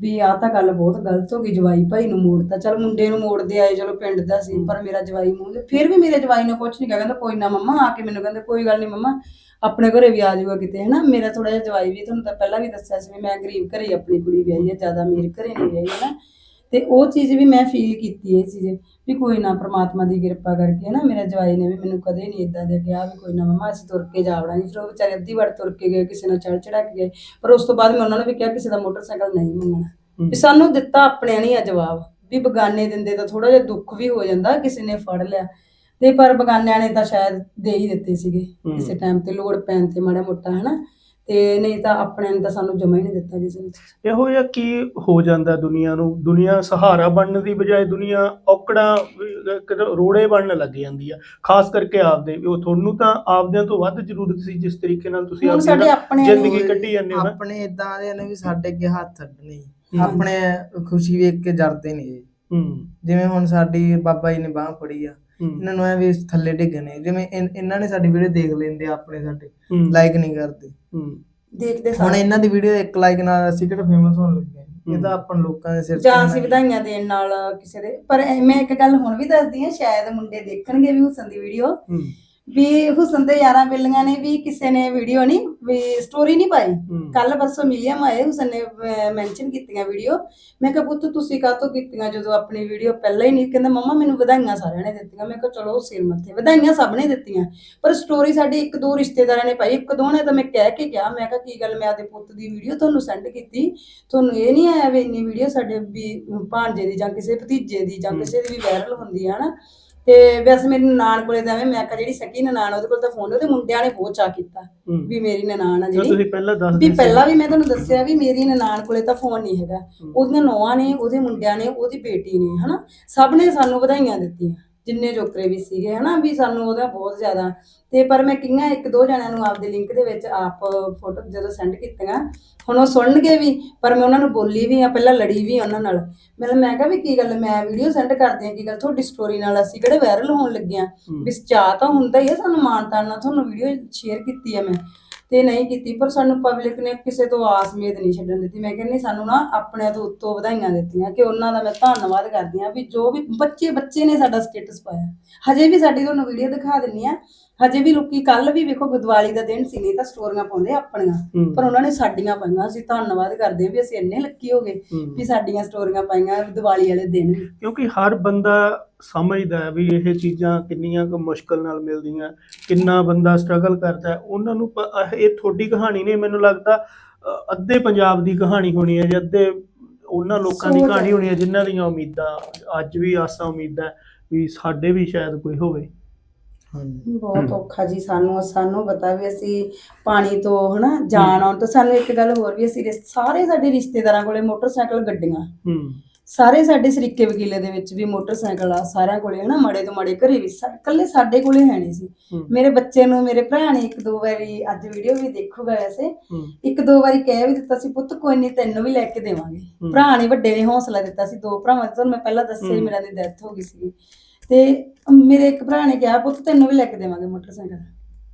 ਵੀ ਆਹ ਤਾਂ ਗੱਲ ਬਹੁਤ ਗਲਤ ਹੋ ਗਈ, ਜਵਾਈ ਭਾਈ ਨੂੰ ਮੋੜਤਾ। ਚਲ ਮੁੰਡੇ ਨੂੰ ਮੋੜਦੇ ਆਏ, ਚਲੋ ਪਿੰਡ ਦਾ ਸੀ, ਪਰ ਮੇਰਾ ਜਵਾਈ ਮੂੰਹ ਤੇ ਫਿਰ ਵੀ ਮੇਰੇ ਜਵਾਈ ਨੇ ਕੁਝ ਨਹੀਂ ਕਿਹਾ। ਕਹਿੰਦਾ, ਕੋਈ ਨਾ ਮੰਮਾ, ਆ ਕੇ ਮੈਨੂੰ ਕਹਿੰਦਾ, ਕੋਈ ਗੱਲ ਨਹੀਂ ਮੰਮਾ ਆਪਣੇ ਘਰੇ ਵੀ ਆ ਜਾਊਗਾ ਕਿਤੇ ਹਨਾ? ਮੇਰਾ ਥੋੜਾ ਜਿਹਾ ਜਵਾਈ ਵੀ ਤੁਹਾਨੂੰ ਤਾਂ ਪਹਿਲਾਂ ਵੀ ਦੱਸਿਆ ਸੀ ਵੀ ਮੈਂ ਗਰੀਬ ਘਰੇ ਆਪਣੀ ਕੁੜੀ ਵਿਆਹੀ ਹੈ ਜ਼ਿਆਦਾ ਅਮੀਰ ਘਰੇ ਨਹੀਂ ਵਿਆਹੀ ਹੈ ਨਾ ਤੇ ਉਹ ਚੀਜ਼ ਵੀ ਮੈਂ ਫੀਲ ਕੀਤੀ ਇਹ ਚੀਜ਼ ਵੀ ਕੋਈ ਨਾ ਪ੍ਰਮਾਤਮਾ ਦੀ ਕਿਰਪਾ ਕਰਕੇ ਨਾ ਮੇਰੇ ਜਵਾਈ ਨੇ ਵੀ ਮੈਨੂੰ ਕਦੇ ਨਹੀਂ ਇਦਾਂ ਦੇ ਕਿਹਾ ਵੀ ਕੋਈ ਨਾ ਮਮਾ ਅਸੀਂ ਤੁਰ ਕੇ ਜਾ ਵੜਾਂਗੇ। ਫਿਰ ਉਹ ਵਿਚਾਰੇ ਅੱਧੀ ਵਾਰ ਤੁਰ ਕੇ ਗਏ ਕਿਸੇ ਨਾਲ ਚੜ ਚੜਾ ਕੇ ਗਏ ਪਰ ਉਸ ਤੋਂ ਬਾਅਦ ਮੈਂ ਉਹਨਾਂ ਨੂੰ ਵੀ ਕਿਹਾ ਕਿਸੇ ਦਾ ਮੋਟਰਸਾਈਕਲ ਨਹੀਂ ਮੰਗਣਾ। ਵੀ ਸਾਨੂੰ ਦਿੱਤਾ ਆਪਣੇ ਨਹੀਂ ਆ ਜਵਾਬ ਵੀ ਬਗਾਨੇ ਦਿੰਦੇ ਤਾਂ ਥੋੜਾ ਜਿਹਾ ਦੁੱਖ ਵੀ ਹੋ ਜਾਂਦਾ ਕਿਸੇ ਨੇ ਫੜ ਲਿਆ। ਤੇ ਪਰ ਬਗਾਨਿਆਂ ਨੇ ਤਾਂ ਸ਼ਾਇਦ ਦੇ ਹੀ ਦਿੱਤੇ ਸੀਗੇ ਹਮ। ਕਿਸੇ ਟਾਈਮ ਤੇ ਲੋੜ ਪੈਣ ਤੇ ਮਾੜਾ ਮੋਟਾ ਹਨਾ? ਤੇ ਨਹੀਂ ਤਾਂ ਆਪਣੇ ਨੇ ਤਾਂ ਸਾਨੂੰ ਜਮਾ ਹੀ ਨਹੀਂ ਦਿੱਤਾ ਕਿਸੇ ਨੇ। ਇਹੋ ਜਿਹਾ ਕੀ ਹੋ ਜਾਂਦਾ ਦੁਨੀਆ ਨੂੰ? ਦੁਨੀਆ ਸਹਾਰਾ ਬਣਨ ਦੀ ਬਜਾਏ ਦੁਨੀਆ ਔਕੜਾਂ ਰੋੜੇ ਬਣਨ ਲੱਗ ਜਾਂਦੀ ਆ। ਖਾਸ ਕਰਕੇ ਆਪਦੇ ਉਹ ਤੁਹਾਨੂੰ ਤਾਂ ਆਪਦਿਆਂ ਤੋਂ ਵੱਧ ਜ਼ਰੂਰਤ ਸੀ ਜਿਸ ਤਰੀਕੇ ਨਾਲ ਤੁਸੀਂ ਹੁਣ ਆਪਦੀ ਸਾਡੇ ਨਾ ਆਪਣੇ ਜ਼ਿੰਦਗੀ ਕੱਢੀ ਜਾਂਦੇ ਹੋ ਨਾ। ਆਪਣੇ ਇਦਾਂ ਦੇ ਨੇ ਵੀ ਸਾਡੇ ਅੱਗੇ ਹੱਥ ਅੱਡਣੇ। ਆਪਣੇ ਖੁਸ਼ੀ ਵੇਖ ਕੇ ਜਰਦੇ ਨੇ ਇਹ। ਹੂੰ। ਜਿਵੇਂ ਹੁਣ ਸਾਡੀ ਬਾਬਾ ਜੀ ਨੇ ਬਾਹ ਫੜੀ ਆ। ਇਹਨਾਂ ਨੂੰ ਐ ਵੀ ਥੱਲੇ ਡਿੱਗਣੇ ਜਿਵੇਂ ਇਨ- ਇਹਨਾਂ ਨੇ ਸਾਡੀ ਵੀਡੀਓ ਦੇਖ ਲੈਂਦੇ ਆ ਆਪਣੇ ਸਾਡੇ ਹੂੰ, ਲਾਈਕ ਨਹੀਂ ਕਰਦੇ। ਹੂੰ, ਦੇਖਦੇ ਹੁਣ ਸਾਰੇ। ਇਹਨਾਂ ਦੀ ਵੀਡੀਓ ਇੱਕ ਲਾਈਕ ਨਾਲ ਅਸੀਂ ਕਿਹੜਾ ਫੇਮਸ ਹੋਣ ਲੱਗੇ। ਇਹ ਤਾਂ। ਆਪਾਂ ਲੋਕਾਂ ਦੇ ਸਿਰ ਜਾਂ ਤੇ ਅਸੀਂ ਵਧਾਈਆਂ ਦੇਣ ਨਾਲ ਕਿਸੇ ਦੇ। ਪਰ ਮੈਂ ਇੱਕ ਗੱਲ ਹੁਣ ਵੀ ਦੱਸਦੀ ਆ ਸ਼ਾਇਦ ਮੁੰਡੇ ਦੇਖਣਗੇ ਵੀ ਹੁਸਨ ਦੀ ਵੀਡੀਓ ਹੂੰ, ਵੀ ਹੁਸਨ ਤੇ ਯਾਰਾਂ ਬਿੱਲੀਆਂ ਨੇ ਵੀ ਕਿਸੇ ਨੇ ਵੀਡੀਓ ਨਹੀਂ ਵੀ ਸਟੋਰੀ ਨਹੀਂ ਪਾਈ। ਕੱਲ ਪਰਸੋਂ ਮਿਲਿਆ ਆਏ ਹੁਸਨ ਨੇ ਮੈਂਸ਼ਨ ਕੀਤੀਆਂ ਵੀਡੀਓ ਮੈਂ ਕਿਹਾ ਪੁੱਤ ਤੁਸੀਂ ਕਾਹਤੋਂ ਕੀਤੀਆਂ? ਜਦੋਂ ਆਪਣੀ ਵੀਡੀਓ ਪਹਿਲਾਂ ਹੀ ਨਹੀਂ ਕਹਿੰਦਾ ਮੰਮਾ ਮੈਨੂੰ ਵਧਾਈਆਂ ਸਾਰਿਆਂ ਨੇ ਦਿੱਤੀਆਂ। ਮੈਂ ਕਿਹਾ ਚਲੋ ਸਿਰ ਮੱਥੇ। ਵਧਾਈਆਂ ਸਭ ਨੇ ਦਿੱਤੀਆਂ। ਪਰ ਸਟੋਰੀ ਸਾਡੀ ਇੱਕ ਦੋ ਰਿਸ਼ਤੇਦਾਰਾਂ ਨੇ ਪਾਈ ਇੱਕ ਦੋ ਨੇ ਤਾਂ ਮੈਂ ਕਹਿ ਕੇ ਕਿਹਾ ਮੈਂ ਕਿਹਾ ਕੀ ਗੱਲ? ਮੈਂ ਆਦੇ ਪੁੱਤ ਦੀ ਵੀਡੀਓ ਤੁਹਾਨੂੰ ਸੈਂਡ ਕੀਤੀ। ਤੁਹਾਨੂੰ ਇਹ ਨਹੀਂ ਆਇਆ ਵੀ ਇੰਨੀ ਵੀਡੀਓ ਸਾਡੇ ਵੀ ਭਾਂਜੇ ਦੀ ਜਾਂ ਕਿਸੇ ਭਤੀਜੇ ਦੀ ਜਾਂ। ਕਿਸੇ ਦੀ ਵੀ ਵਾਇਰਲ ਹੁੰਦੀ ਆ ਨਾ ਤੇ ਵੈਸੇ ਮੇਰੀ ਨਨਾਣ ਕੋਲੇ ਤਾਂ ਐਵੇਂ ਮੈਂ ਕਿਹਾ ਜਿਹੜੀ ਸਕੀ ਨਨਾਣ ਉਹਦੇ ਕੋਲ ਤਾਂ ਫੋਨ ਉਹਦੇ ਮੁੰਡਿਆਂ ਨੇ ਬਹੁਤ ਚਾਅ ਕੀਤਾ ਹੂੰ। ਵੀ ਮੇਰੀ ਨਨਾਣ ਆ ਜੋ ਜਿਹੜੀ। ਤੁਸੀਂ ਪਹਿਲਾਂ ਦੱਸ ਵੀ ਪਹਿਲਾਂ ਵੀ ਮੈਂ ਤੁਹਾਨੂੰ ਦੱਸਿਆ ਵੀ ਮੇਰੀ ਨਨਾਣ ਕੋਲੇ ਤਾਂ ਫੋਨ ਨਹੀਂ ਹੈਗਾ। ਉਹਦੀਆਂ ਨੌਵਾਂ ਨੇ ਉਹਦੇ ਮੁੰਡਿਆਂ ਨੇ ਉਹਦੀ ਬੇਟੀ ਨੇ ਹਨਾ? ਸਭ ਨੇ ਸਾਨੂੰ ਵਧਾਈਆਂ ਦਿੱਤੀਆਂ। ਜਿੰਨੇ ਜੋਕਰੇ ਵੀ ਸੀਗੇ ਹਨਾ ਵੀ ਸਾਨੂੰ ਉਹਦਾ ਬਹੁਤ ਜ਼ਿਆਦਾ। ਤੇ ਪਰ ਮੈਂ ਕਿੰਨਾ ਇੱਕ ਦੋ ਜਣਿਆਂ ਨੂੰ ਆਪਦੇ ਲਿੰਕ ਦੇ ਵਿੱਚ ਆਪ ਫੋਟੋ ਜਦੋਂ ਸੈਂਡ ਕੀਤੀਆਂ ਹੁਣ ਉਹ ਸੁਣਨਗੇ ਵੀ ਪਰ ਮੈਂ ਉਹਨਾਂ ਨੂੰ ਬੋਲੀ ਵੀ ਆ ਪਹਿਲਾਂ ਲੜੀ ਵੀ ਉਹਨਾਂ ਨਾਲ। ਮਤਲਬ ਮੈਂ ਕਿਹਾ ਵੀ ਕੀ ਗੱਲ ਮੈਂ ਵੀਡੀਓ ਸੈਂਡ ਕਰਦੀ ਆ ਕੀ ਗੱਲ ਤੁਹਾਡੀ ਸਟੋਰੀ ਨਾਲ ਅਸੀਂ ਕਿਹੜੇ ਵਾਇਰਲ ਹੋਣ ਲੱਗੇ ਆ ਵੀ ਚਾਹ ਤਾਂ ਹੁੰਦਾ ਹੀ ਆ ਸਾਨੂੰ ਮਾਨਤਾ ਨਾਲ ਤੁਹਾਨੂੰ ਵੀਡੀਓ ਸ਼ੇਅਰ ਕੀਤੀ ਆ ਮੈਂ। ਤੇ ਨਹੀਂ ਕੀਤੀ, ਪਰ ਸਾਨੂੰ ਪਬਲਿਕ ਨੇ ਕਿਸੇ ਤੋਂ ਆਸ ਮੇਦ ਨਹੀਂ ਛੱਡਣ ਦਿੱਤੀ। ਮੈਂ ਕਹਿੰਦੀ, ਸਾਨੂੰ ਨਾ ਆਪਣੇ ਤੋਂ ਉੱਤੋਂ ਵਧਾਈਆਂ ਦਿੱਤੀਆਂ ਕਿ ਉਹਨਾਂ ਦਾ ਮੈਂ ਧੰਨਵਾਦ ਕਰਦੀ ਆ ਵੀ ਜੋ ਵੀ ਬੱਚੇ ਬੱਚੇ ਨੇ ਸਾਡਾ ਸਟੇਟਸ ਪਾਇਆ। ਹਜੇ ਵੀ ਸਾਡੀ ਤੁਹਾਨੂੰ ਵੀਡੀਓ ਦਿਖਾ ਦਿੰਨੀ ਆ ਹਜੇ ਵੀ ਲੋਕੀ ਕੱਲ ਵੀ ਵੇਖੋ ਗੁਦਵਾਲੀ ਦਾ ਦਿਨ ਸੀ ਨਹੀਂ ਤਾਂ ਸਟੋਰੀਆਂ ਪਾਉਂਦੇ ਆਪਣੀਆਂ। ਪਰ ਉਹਨਾਂ ਨੇ ਸਾਡੀਆਂ ਪਾਈਆਂ ਅਸੀਂ ਧੰਨਵਾਦ ਕਰਦੇ ਆ ਵੀ ਅਸੀਂ ਇੰਨੇ ਲੱਕੀ ਹੋ ਗਏ ਵੀ ਸਾਡੀਆਂ ਸਟੋਰੀਆਂ ਪਾਈਆਂ ਦੀਵਾਲੀ ਵਾਲੇ ਦਿਨ। ਕਿਉਂਕਿ ਹਰ ਬੰਦਾ ਸਮਝਦਾ ਹੈ ਵੀ ਇਹ ਚੀਜ਼ਾਂ ਕਿੰਨੀਆਂ ਕੁ ਮੁਸ਼ਕਲ ਨਾਲ ਮਿਲਦੀਆਂ ਕਿੰਨਾ ਬੰਦਾ ਸਟਰਗਲ ਕਰਦਾ ਹੈ, ਉਹਨਾਂ ਨੂੰ ਇਹ ਤੁਹਾਡੀ ਕਹਾਣੀ ਨਹੀਂ ਮੈਨੂੰ ਲੱਗਦਾ ਅੱਧੇ ਪੰਜਾਬ ਦੀ ਕਹਾਣੀ ਹੋਣੀ ਹੈ ਜਾਂ ਅੱਧੇ ਉਹਨਾਂ ਲੋਕਾਂ ਦੀ ਹੈ। ਕਹਾਣੀ ਹੋਣੀ ਹੈ ਜਿਨ੍ਹਾਂ ਦੀਆਂ ਉਮੀਦਾਂ ਅੱਜ ਵੀ ਆਸਾਂ ਉਮੀਦਾਂ ਵੀ ਸਾਡੇ ਵੀ ਸ਼ਾਇਦ ਕੋਈ ਹੋਵੇ। ਬਹੁਤ ਔਖਾ ਜੀ ਸਾਨੂੰ ਸਾਨੂੰ ਪਤਾ ਵੀ ਅਸੀਂ ਪਾਣੀ ਤੋਂ ਹਨਾ ਜਾਣ ਆਉਣ ਤੋਂ ਸਾਨੂੰ ਇੱਕ ਗੱਲ ਹੋਰ ਵੀ ਅਸੀਂ ਰਿਸ- ਸਾਰੇ ਸਾਡੇ ਰਿਸ਼ਤੇਦਾਰਾਂ ਕੋਲੇ ਮੋਟਰਸਾਈਕਲ ਗੱਡੀਆਂ। ਹੂੰ। ਸਾਰੇ ਸਾਡੇ ਸਰੀਕੇ ਵਕੀਲੇ ਦੇ ਵਿੱਚ ਵੀ ਮੋਟਰਸਾਈਕਲ ਆ ਸਾਰਿਆਂ ਕੋਲੇ ਹਨਾ ਮੜੇ ਤੋਂ ਮੜੇ ਘਰੇ ਵੀ ਸਾ- ਇਕੱਲੇ ਸਾਡੇ ਕੋਲੇ ਹੈ ਨਹੀਂ ਸੀ। ਹੂੰ। ਮੇਰੇ ਬੱਚੇ ਨੂੰ ਮੇਰੇ ਭਰਾ ਨੇ ਇੱਕ ਦੋ ਵਾਰੀ ਅੱਜ ਵੀਡੀਓ ਵੀ ਦੇਖੂਗਾ ਵੈਸੇ। ਹੂੰ। ਇੱਕ ਦੋ ਵਾਰੀ ਕਹਿ ਵੀ ਦਿੱਤਾ ਸੀ ਪੁੱਤ ਕੋਈ ਨਹੀਂ ਤੈਨੂੰ ਵੀ ਲੈ ਕੇ ਦੇਵਾਂਗੇ। ਹੂੰ। ਭਰਾ ਨੇ ਵੱਡੇ ਨੇ ਹੌਸਲਾ ਦਿੱਤਾ ਸੀ ਦੋ ਭਰਾਵਾਂ ਤੋਂ ਮੈਂ ਪਹਿਲਾਂ ਦੱਸਿਆ ਹੀ ਹੂੰ। ਮੇਰਾ ਦੀ ਡੈਥ ਹੋ ਗਈ ਸੀ। ਤੇ ਮੇਰੇ ਇੱਕ ਭਰਾ ਨੇ ਕਿਹਾ ਪੁੱਤ ਤੈਨੂੰ ਵੀ ਲੈ ਕੇ ਦੇਵਾਂਗੇ ਮੋਟਰਸਾਈਕਲ।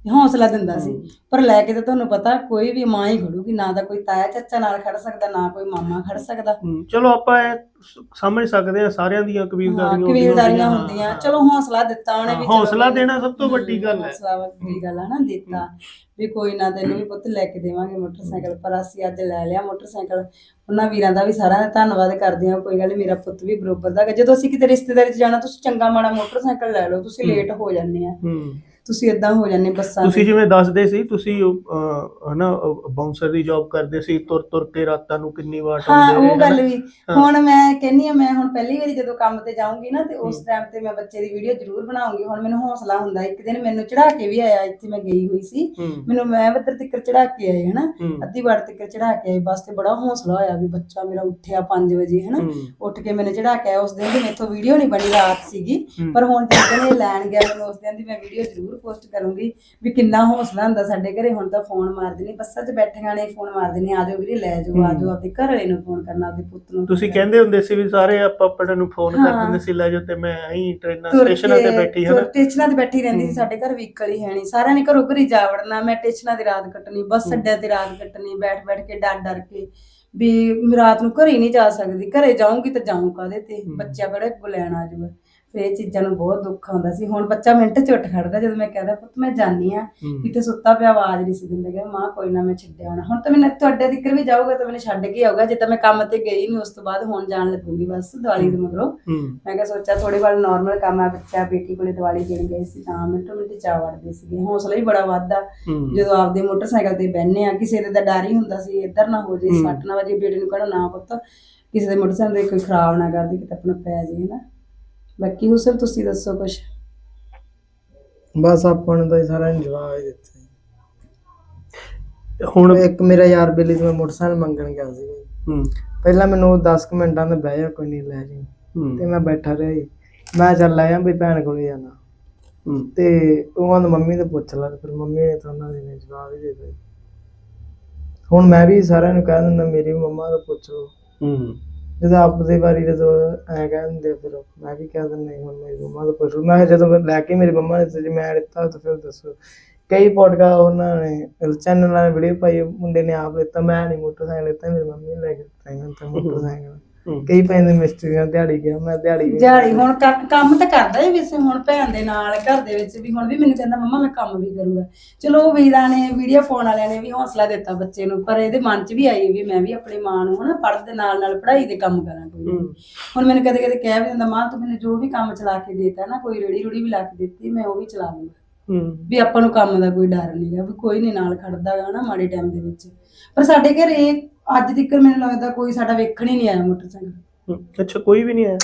ਹੌਸਲਾ ਦਿੰਦਾ ਸੀ। ਪਰ ਲੈ ਕੇ ਤਾਂ ਤੁਹਾਨੂੰ ਪਤਾ ਕੋਈ ਵੀ ਮਾਂ ਹੀ ਖੜੂਗੀ ਨਾ ਤਾਂ ਕੋਈ ਤਾਇਆ ਚਾਚਾ ਨਾਲ ਖੜ ਸਕਦਾ ਨਾ ਕੋਈ ਮਾਮਾ ਖੜ ਸਕਦਾ ਚਲੋ ਆਪਾਂ ਇਹ ਸ- ਸਮਝ ਸਕਦੇ ਹਾਂ ਸਾਰਿਆਂ ਦੀਆਂ ਹਾਂ, ਕਬੀਲਦਾਰੀਆਂ ਕਬੀਲਦਾਰੀਆਂ ਹੁੰਦੀਆਂ। ਚਲੋ ਹੌਸਲਾ ਦਿੱਤਾ ਉਹਨੇ ਵੀ ਹੌਸਲਾ ਦੇਣਾ ਸਭ ਤੋਂ ਵੱਡੀ ਗੱਲ ਹੈ। ਹੌਸਲਾ ਵੱਡੀ ਗੱਲ ਹੈ ਨਾ ਦਿੱਤਾ ਵੀ ਕੋਈ ਨਾ ਤੈਨੂੰ ਵੀ ਪੁੱਤ ਲੈ ਕੇ ਦੇਵਾਂਗੇ ਮੋਟਰਸਾਈਕਲ ਪਰ ਅਸੀਂ ਅੱਜ ਲੈ ਲਿਆ ਮੋਟਰਸਾਈਕਲ ਉਹਨਾਂ ਵੀਰਾਂ ਦਾ ਵੀ ਸਾਰਿਆਂ ਦਾ ਧੰਨਵਾਦ ਕਰਦੇ ਹਾਂ ਕੋਈ ਗੱਲ ਨੀ, ਮੇਰਾ ਪੁੱਤ ਵੀ ਬਰੋਬਰ ਦਾ ਹੈਗਾ। ਜਦੋਂ ਅਸੀਂ ਕਿਤੇ ਰਿਸ਼ਤੇਦਾਰੀ 'ਚ ਜਾਣਾ ਤੁਸੀਂ ਚੰਗਾ ਮਾੜਾ ਮੋਟਰਸਾਈਕਲ ਲੈ ਲਓ ਤੁਸੀਂ। ਲੇਟ ਹੋ ਜਾਂਦੇ ਆ ਹੂੰ ਤੁਸੀਂ ਇਦਾਂ ਹੋ ਜਾਂਦੇ ਬੱਸਾਂ ਤੁਸੀਂ। ਜਿਵੇਂ ਦੱਸਦੇ ਸੀ ਤੁਸੀਂ ਅਹ, ਹਨਾ ਬਾਉਂਸਰ ਦੀ ਜੌਬ ਕਰਦੇ ਸੀ ਤੁਰ ਤੁਰ ਕੇ ਰਾਤਾਂ ਨੂੰ ਕਿੰਨੀ ਵਾਰ ਹਾਂ ਆਉਂਦੇ ਉਹ ਗੱਲ? ਵੀ। ਹਾਂ। ਹੁਣ ਮੈਂ ਕਹਿੰਨੀ ਆ ਮੈਂ ਹੁਣ ਪਹਿਲੀ ਵਾਰੀ ਜਦੋਂ ਕੰਮ ਤੇ ਜਾਊਂਗੀ ਨਾ ਤੇ ਉਸ ਟਾਈਮ ਤੇ ਮੈਂ ਬੱਚੇ ਦੀ ਵੀਡੀਓ ਜ਼ਰੂਰ ਬਣਾਉਂਗੀ। ਹੁਣ ਮੈਨੂੰ ਹੌਸਲਾ ਹੁੰਦਾ ਇੱਕ ਦਿਨ ਮੈਨੂੰ ਚੜਾ ਕੇ ਵੀ ਆਇਆ ਇੱਥੇ ਮੈਂ ਗਈ ਹੋਈ ਸੀ। ਹੂੰ। ਮੈਨੂੰ ਮੈਂ ਵੱਧਰ ਤੱਕ ਚੜਾ ਕੇ ਆਏ ਹਨਾ? ਹੂੰ। ਅੱਧੀ ਵਾਰ ਤੱਕ ਚੜਾ ਕੇ ਆਏ ਬਸ ਤੇ ਬੜਾ ਹੌਸਲਾ ਹੋਇਆ ਵੀ ਬੱਚਾ ਮੇਰਾ ਉੱਠਿਆ 5 ਵਜੇ ਹਨਾ? ਹੂੰ, ਉੱਠ ਕੇ ਮੈਨੂੰ ਚੜਾ ਕੇ ਆਇਆ। ਉਸ ਦਿਨ ਦੀ ਮੇਥੋਂ ਵੀਡੀਓ ਨਹੀਂ ਬਣੀ ਰਾਤ ਸੀਗੀ। ਹੂੰ। ਪਰ ਹੁਣ ਜਦੋਂ ਇਹ ਲੈਣ ਗਿਆ ਮੈਨੂੰ ਉਸ ਦਿਨ ਦੀ ਮੈਂ ਵੀਡੀਓ ਜ਼ਰੂਰ ਪੋਸਟ ਕਰੂੰਗੀ ਵੀ ਕਿੰਨਾ ਹੌਸਲਾ ਹੁੰਦਾ ਸਾਡੇ ਘਰੇ ਹੁਣ ਤਾਂ ਫੋਨ ਮਾਰਦੇ ਨੇ ਬੱਸਾਂ 'ਚ ਬੈਠੀਆਂ ਨੇ ਫੋਨ ਮਾਰਦੇ ਨੇ ਆਜੋ ਵੀਰੇ ਲੈ ਜਾਓ ਆਜੋ ਆਪਦੇ ਘਰ ਵਾਲੇ ਨੂੰ ਫੋਨ ਕਰਨਾ ਆਪਦੇ ਪੁੱਤ ਨੂੰ ਤੁਸੀਂ ਕਹਿੰਦੇ ਹੁੰਦੇ ਸੀ ਵੀ ਸਾਰੇ ਆਪਾਂ ਆਪਣੇ ਨੂੰ ਫੋਨ ਕਰ ਹਾਂ। ਦਿੰਦੇ ਸੀ ਲੈ ਜਾਓ ਤੇ ਮੈਂ ਐਂ ਟ੍ਰੇਨਾਂ ਸਟੇਸ਼ਨਾਂ ਤੇ ਕੇ- ਬੈਠੀ ਹਨਾ ਸਟੇਸ਼ਨਾਂ ਤੇ ਬੈਠੀ ਰਹਿੰਦੀ ਸੀ ਹੂੰ। ਸਾਡੇ ਘਰ ਵਹੀਕਲ ਹੀ ਹੈ ਨਹੀਂ ਸਾਰਿਆਂ ਨੇ ਘਰੋਂ ਘਰੀ ਜਾ ਵੜਨਾ ਮੈਂ ਸਟੇਸ਼ਨਾਂ ਦੀ ਰਾਤ ਕੱਟਣੀ ਬੱਸ ਹੂੰ। ਅੱਡਿਆਂ ਤੇ ਰਾਤ ਕੱਟਣੀ ਬੈਠ ਬੈਠ ਕੇ ਡਰ ਡਰ ਕੇ ਵੀ ਰਾਤ ਨੂੰ ਘਰੇ ਨਹੀਂ ਜਾ ਸਕਦੀ ਘਰੇ ਜਾਊਂਗੀ ਤਾਂ ਜਾਊਂ ਕਾਹਦੇ ਤੇ ਹੂੰ। ਬੱਚਾ ਕਿਹੜਾ ਅੱਗੋਂ ਲੈਣ ਆ ਜਾਊਗਾ ਫਿਰ ਇਹ ਚੀਜ਼ਾਂ ਨੂੰ ਬਹੁਤ ਦੁੱਖ ਆਉਂਦਾ ਸੀ। ਹੁਣ ਬੱਚਾ ਮਿੰਟ ਚ ਉੱਠ ਖੜਦਾ ਜਦੋਂ ਮੈਂ ਕਹਿੰਦਾ ਪੁੱਤ ਮੈਂ ਜਾਣੀ ਆ। ਕਿਤੇ ਸੁੱਤਾ ਪਿਆ ਆਵਾਜ਼ ਨਹੀਂ ਸੀ ਦਿੰਦਾ। ਕਿ ਮਾਂ ਕੋਈ ਨਾ ਮੈਂ ਛੱਡਿਆ ਆਉਣਾ। ਹੁਣ ਤਾਂ ਮੈਨੂੰ ਤੁਹਾਡੇ ਦਿੱਕਰ ਵੀ ਜਾਊਗਾ ਤਾਂ ਮੈਨੂੰ ਛੱਡ ਕੇ ਆਊਗਾ। ਜੇ ਤਾਂ ਮੈਂ ਕੰਮ ਤੇ ਗਈ ਨਹੀਂ ਉਸ ਤੋਂ ਬਾਅਦ ਹੁਣ ਜਾਣ ਲੱਗੂਗੀ ਬਸ ਦਿਵਾਲੀ ਦੇ ਮਗਰੋਂ। ਮੈਂ ਕਿਹਾ ਸੋਚਿਆ ਥੋੜੀ ਵਾਰ ਨਾਰਮਲ ਕੰਮ ਆ ਬੱਚਾ ਬੇਟੀ ਕੋਲੇ ਦੀਵਾਲੀ ਦੇਣ ਗਏ ਸੀ ਤਾਂ ਮਿੰਟੋ ਮਿੰਟ ਚਾ ਵੜਦੇ ਸੀਗੇ। ਹੌਸਲਾ ਹੀ ਬੜਾ ਵੱਧਦਾ। ਜਦੋਂ ਆਪਦੇ ਮੋਟਰਸਾਈਕਲ ਤੇ ਬਹਿੰਦੇ ਆ ਕਿਸੇ ਦੇ ਤਾਂ ਡਰ ਹੀ ਹੁੰਦਾ ਸੀ ਇੱਧਰ ਨਾ ਹੋ ਜੇ ਹੂੰ। ਸੱਟ ਨਾ ਵਜੇ ਬੇਟੇ ਨੂੰ ਕਹਿਣਾ ਨਾ ਪੁੱਤ ਕਿਸੇ ਦੇ ਮੋਟਰਸਾਈਕਲ ਤੇ ਕੋਈ ਖਰਾਬ ਨਾ ਕਰਦੀ ਕਿਤੇ ਆਪਣਾ ਪੈ ਜੇ ਨਾ। ਬਾਕੀ ਹੁਸਨ ਤੁਸੀਂ ਦੱਸੋ ਕੁਛ? ਬਸ ਆਪਾਂ ਨੂੰ ਤਾਂ ਇਹ ਸਾਰਾ ਜਵਾਬ ਹੀ ਦਿੱਤਾ ਜੀ। ਹੁਣ ਇੱਕ ਮੇਰਾ ਯਾਰ ਬੇਲੀ ਤੋਂ ਮੈਂ ਮੋਟਰਸਾਈਕਲ ਮੰਗਣ ਗਿਆ ਸੀ। ਹੂੰ। ਪਹਿਲਾਂ ਮੈਨੂੰ 10 ਕੁ ਮਿੰਟਾਂ ਦਾ ਬਹਿ ਜਾ ਕੋਈ ਨਹੀਂ ਲੈ ਜੀ। ਹੂੰ। ਤੇ ਮੈਂ ਬੈਠਾ ਰਿਹਾ ਜੀ। ਮੈਂ ਚੱਲ ਆਇਆ ਵੀ ਭੈਣ ਕੋਲੇ ਜਾਣਾ। ਹੂੰ। ਤੇ ਉਹਨਾਂ ਨੂੰ ਮੰਮੀ ਤੋਂ ਪੁੱਛ ਲਾ ਤੇ ਫਿਰ ਮੰਮੀ ਨੇ ਤਾਂ ਉਹਨਾਂ ਦੇ ਨੇ ਜਵਾਬ ਹੀ ਦੇ ਦਿੱਤਾ। ਜੀ। ਹੁਣ ਮੈਂ ਵੀ ਸਾਰਿਆਂ ਨੂੰ ਕਹਿ ਦਿੰਦਾ ਮੇਰੀ ਮੰਮਾ ਤੋਂ ਪੁੱਛ। ਲਓ ਹੂੰ। ਜਦੋਂ ਆਪਦੇ ਬਾਰੇ ਜਦੋਂ ਐ ਕਹਿ ਦਿੰਦੇ ਫਿਰ ਮੈਂ ਵੀ ਕਹਿ ਦਿੰਦਾ ਨਹੀਂ ਹੁਣ ਮੇਰੀ ਮੰਮਾ ਤੋਂ ਪੁੱਛ। ਮੈਂ ਕਿਹਾ ਜਦੋਂ ਮੈਂ ਲੈ ਕੇ ਮੇਰੀ ਮੰਮਾ ਨੇ ਤੇ ਜੇ ਮੈਂ ਦਿੱਤਾ, ਤਾਂ ਫਿਰ ਦੱਸੋ। ਕਈ ਪੋਡਕਾਸਟ ਉਹਨਾਂ ਨੇ, ਚੈਨਲ ਵਾਲੇ ਵੀਡੀਓ ਪਾਈ, ਮੁੰਡੇ ਨੇ ਆਪ ਲਿੱਤਾ ਮੈਂ ਨਹੀਂ ਮੋਟਰਸਾਈਕਲ ਲਿੱਤਾ ਮੇਰੀ ਮੰਮੀ ਨੇ ਲੈ ਕੇ ਦਿੱਤਾ ਇਹਨਾਂ ਤਾਂ ਮੋਟਰਸਾਈਕਲ। ਕਈ ਪੈਂਦੇ ਮਿਸਤਰੀਆਂ ਦਿਹਾੜੀ ਗਿਆ ਮੈਂ ਦਿਹਾੜੀ ਵੀ ਦਿਹਾੜੀ ਹੁਣ ਕਰ- ਕੰਮ ਤਾਂ ਕਰਦਾ ਹੀ ਵੈਸੇ ਹੁਣ ਭੈਣ ਦੇ ਨਾਲ ਘਰ ਦੇ ਵਿੱਚ ਵੀ। ਹੁਣ ਵੀ ਮੈਨੂੰ ਕਹਿੰਦਾ ਮੰਮਾ ਮੈਂ ਕੰਮ ਵੀ ਕਰੂੰਗਾ। ਚਲੋ ਉਹ ਵੀਰਾਂ ਨੇ ਵੀਡੀਓ ਪਾਉਣ ਵਾਲਿਆਂ ਨੇ ਵੀ ਹੌਸਲਾ ਦਿੱਤਾ ਬੱਚੇ ਨੂੰ। ਪਰ ਇਹਦੇ ਮਨ 'ਚ ਵੀ ਆਈ ਵੀ ਮੈਂ ਵੀ ਆਪਣੀ ਮਾਂ ਨੂੰ ਹਨਾ ਪੜ੍ਹਨ ਦੇ ਨਾਲ ਨਾਲ ਪੜ੍ਹਾਈ ਦੇ ਕੰਮ ਕਰਾਂ ਕੋਈ। ਹੂੰ। ਹੁਣ ਮੈਨੂੰ ਕਦੇ ਕਦੇ ਕਹਿ ਵੀ ਦਿੰਦਾ ਮਾਂ ਤੂੰ ਮੈਨੂੰ ਜੋ ਵੀ ਕੰਮ ਚਲਾ ਕੇ ਦੇਤਾ ਨਾ ਕੋਈ ਰੇੜੀ ਰੂੜੀ ਵੀ ਲਾ ਕੇ ਦਿੱਤੀ ਮੈਂ ਉਹ ਵੀ ਚਲਾ ਲੂੰਗਾ। ਹੂੰ। ਵੀ ਆਪਾਂ ਨੂੰ ਕੰਮ ਦਾ ਕੋਈ ਡਰ ਨਹੀਂ ਹੈ ਵੀ ਕੋਈ ਨਹੀਂ ਨਾਲ ਖੜਦਾ ਗਾ ਨਾ ਮਾੜੇ ਟਾਈਮ ਦੇ ਵਿੱਚ। ਪਰ ਸਾਡੇ ਘਰੇ ਅੱਜ ਤੱਕ ਮੈਨੂੰ ਲੱਗਦਾ ਕੋਈ ਸਾਡਾ ਵੇਖਣ ਹੀ ਨਹੀਂ ਆਇਆ ਮੋਟਰਸਾਈਕਲ ਹੂੰ। ਅੱਛਾ ਕੋਈ ਵੀ ਨਹੀਂ ਆਇਆ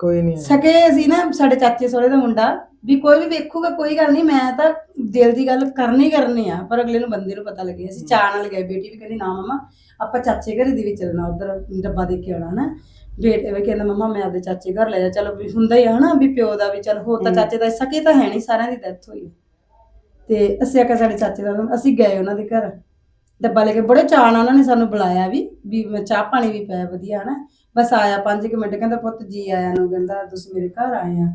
ਕੋਈ ਨਹੀਂ ਆਇਆ। ਸਕੇ ਅਸੀਂ ਨਾ ਸਾਡੇ ਚਾਚੇ ਸਹੁਰੇ ਦਾ ਮੁੰਡਾ ਵੀ ਕੋਈ ਵੀ ਵੇਖੂਗਾ ਕੋਈ ਗੱਲ ਨਹੀਂ ਮੈਂ ਤਾਂ ਦਿਲ ਦੀ ਗੱਲ ਕਰਨੀ ਕਰਨੀ ਆ ਪਰ ਅਗਲੇ ਨੂੰ ਬੰਦੇ ਨੂੰ ਪਤਾ ਲੱਗੇ ਅਸੀਂ ਚਾਹ ਨਾਲ ਗਏ ਬੇਟੀ ਵੀ ਕਹਿੰਦੀ ਨਾ ਮਮਾ ਆਪਾਂ ਚਾਚੇ ਘਰੇ ਦੀ ਵੀ ਚੱਲਣਾ ਉਧਰ ਡੱਬਾ ਦੇ ਕੇ ਆਉਣਾ ਨਾ ਬੇਟੇ ਵੀ ਕਹਿੰਦਾ ਮੰਮਾ ਮੈਂ ਆਪਦੇ ਚਾਚੇ ਘਰ ਲੈ ਜਾ ਚਲੋ ਵੀ ਹੁੰਦਾ ਹੀ ਆ ਹਨਾ ਵੀ ਪਿਓ ਦਾ ਵੀ ਚਲ ਹੋਰ ਤਾਂ। ਚਾਚੇ ਦਾ ਸਕੇ ਤਾਂ ਹੈ ਨਹੀਂ ਸਾਰਿਆਂ ਦੀ ਡੈਥ ਹੋਈ ਤੇ ਅਸੀਂ ਆਖਿਆ ਸਾਡੇ ਚਾਚੇ ਦਾ ਅਸੀਂ ਗਏ ਉਹਨਾਂ ਦੇ ਘਰ ਡੱਬਾ ਲੈ ਕੇ ਬੜੇ ਚਾਅ ਨਾਲ ਉਹਨਾਂ ਨੇ ਸਾਨੂੰ ਬੁਲਾਇਆ ਵੀ ਵੀ ਮੈਂ ਚਾਹ ਪਾਣੀ ਵੀ ਪਿਆ ਵਧੀਆ ਹਨਾ। ਬਸ ਆਇਆ 5 ਮਿੰਟ, ਕਹਿੰਦਾ ਪੁੱਤ ਜੀ ਆਇਆ ਨੂੰ, ਕਹਿੰਦਾ ਤੁਸੀਂ ਮੇਰੇ ਘਰ ਆਏ ਆ,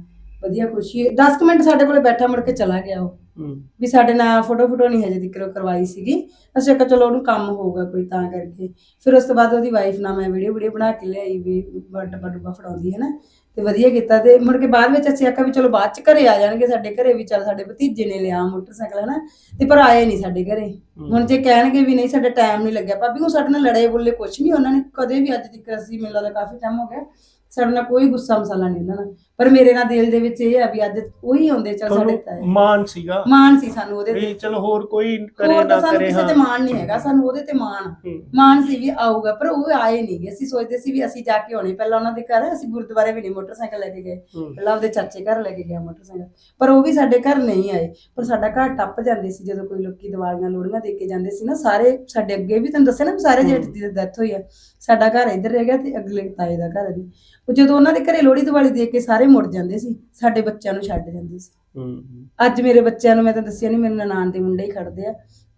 ਵਧੀਆ ਖੁਸ਼ੀ 10 ਮਿੰਟ ਸਾਡੇ ਕੋਲੇ ਬੈਠਾ ਮੁੜ ਕੇ ਚਲਾ ਗਿਆ ਉਹ। ਵੀ ਸਾਡੇ ਨਾਲ ਫੋਟੋ ਫੋਟੋ ਨਹੀਂ ਹਜੇ ਤੱਕ ਕਰਵਾਈ ਸੀਗੀ। ਅਸੀਂ ਕਿਹਾ ਚਲੋ ਉਹਨੂੰ ਕੰਮ ਹੋਊਗਾ ਕੋਈ ਤਾਂ ਕਰਕੇ। ਫਿਰ ਉਸ ਤੋਂ ਬਾਅਦ ਉਹਦੀ ਵਾਈਫ ਨਾਲ ਮੈਂ ਵੀਡੀਓ ਵੀਡੀਓ ਬਣਾ ਕੇ ਲਿਆਈ ਵੀ ਡੱਬਾ ਡੁੱਬਾ ਫੜਾਉਂਦੀ ਹੈ ਨਾ ਤੇ ਵਧੀਆ ਕੀਤਾ ਤੇ ਮੁੜ ਕੇ ਬਾਅਦ ਵਿੱਚ ਅਸੀਂ ਆਖਿਆ ਵੀ ਚਲੋ ਬਾਅਦ ਚ ਘਰੇ ਆ ਜਾਣਗੇ ਸਾਡੇ ਘਰੇ ਵੀ ਚੱਲ ਸਾਡੇ ਭਤੀਜੇ ਨੇ ਲਿਆ ਮੋਟਰਸਾਈਕਲ ਹੈ ਨਾ ਤੇ ਪਰ ਆਏ ਨਹੀਂ ਸਾਡੇ ਘਰੇ। ਹੁਣ ਜੇ ਕਹਿਣਗੇ ਵੀ ਨਹੀਂ ਸਾਡਾ ਟਾਈਮ ਨਹੀਂ ਲੱਗਿਆ। ਭਾਬੀ ਉਹ ਸਾਡੇ ਨਾਲ ਲੜੇ ਬੋਲੇ ਕੁਛ ਨਹੀਂ ਉਹਨਾਂ ਨੇ ਕਦੇ ਵੀ ਅੱਜ ਤੱਕ ਅਸੀਂ ਮੈਨੂੰ ਲੱਗਦਾ ਕਾਫੀ ਟਾਈਮ ਹੋ ਗਿਆ। ਸਾਡੇ ਨਾਲ ਕੋਈ ਗੁੱਸਾ ਮਸਾਲਾ ਨਹੀਂ ਉਹਨਾਂ ਨਾਲ। ਪਰ ਮੇਰੇ ਨਾਲ ਦਿਲ ਦੇ ਵਿੱਚ ਇਹ ਆ ਵੀ ਅੱਜ ਉਹੀ ਆਉਂਦੇ ਚੱਲ ਸਾਡੇ ਤਾਏ ਮਾਨ ਸੀਗਾ? ਮਾਣ ਸੀ ਸਾਨੂੰ ਉਹਦੇ ਤੇ। ਚਲੋ ਹੋਰ ਕੋਈ ਕਰੇ ਨਾ ਤਾਂ ਸਾਨੂੰ ਕਰੇ ਕਿਸੇ ਹਾਂ। ਤੇ ਮਾਣ ਨਹੀਂ ਹੈਗਾ ਸਾਨੂੰ ਉਹਦੇ ਤੇ। ਹੂੰ। ਮਾਣ ਸੀ ਵੀ ਆਊਗਾ ਪਰ ਉਹ ਆਏ ਨਹੀਂਗੇ ਅਸੀਂ ਸੋਚਦੇ ਸੀ ਵੀ ਅਸੀਂ ਜਾ ਕੇ ਆਉਣੇ। ਪਹਿਲਾਂ ਉਹਨਾਂ ਦੇ ਘਰ ਅਸੀਂ ਗੁਰਦੁਆਰੇ ਵੀ ਨਹੀਂ ਮੋਟਰਸਾਈਕਲ ਲੈ ਕੇ ਗਏ। ਪਹਿਲਾਂ ਉਹਦੇ ਚਾਚੇ ਘਰ ਲੈ ਕੇ ਗਿਆ ਮੋਟਰਸਾਈਕਲ। ਪਰ ਉਹ ਵੀ ਸਾਡੇ ਘਰ ਨਹੀਂ ਆਏ। ਪਰ ਸਾਡਾ ਘਰ ਟੱਪ ਜਾਂਦੇ ਸੀ ਜਦੋਂ ਕੋਈ ਲੋਕੀ ਦੀਵਾਲੀਆਂ ਲੋੜੀਆਂ ਦੇ ਕੇ ਜਾਂਦੇ ਸੀ ਨਾ ਸਾਰੇ ਸਾਡੇ ਅੱਗੇ ਵੀ ਤੁਹਾਨੂੰ ਦੱਸਿਆ ਨਾ ਸਾਰੇ ਜੇਠ ਦੀ ਡੈਥ ਹੋਈ ਆ। ਸਾਡਾ ਘਰ ਇੱਧਰ ਰਹਿ ਗਿਆ ਤੇ ਅਗਲੇ ਤਾਏ ਦਾ ਘਰ ਵੀ। ਉਹ ਜਦੋਂ ਉਹਨਾਂ ਦੇ ਘਰੇ ਲੋਹੜੀ ਦੀਵਾਲੀ ਦੇ ਕੇ ਸਾਰੇ ਮੁੜ ਜਾਂਦੇ ਸੀ ਸਾਡੇ ਬੱਚਿਆਂ ਨੂੰ ਛੱਡ ਜਾਂਦੇ ਸੀ। ਹੂੰ ਅੱਜ ਮੇਰੇ ਬੱਚਿਆਂ ਨੂੰ ਮੈਂ ਤਾਂ ਦੱਸਿਆ ਨਹੀਂ ਮੇਰੇ ਨਨਾਣ ਦੇ ਮੁੰਡੇ ਹੀ ਖੜਦੇ ਆ।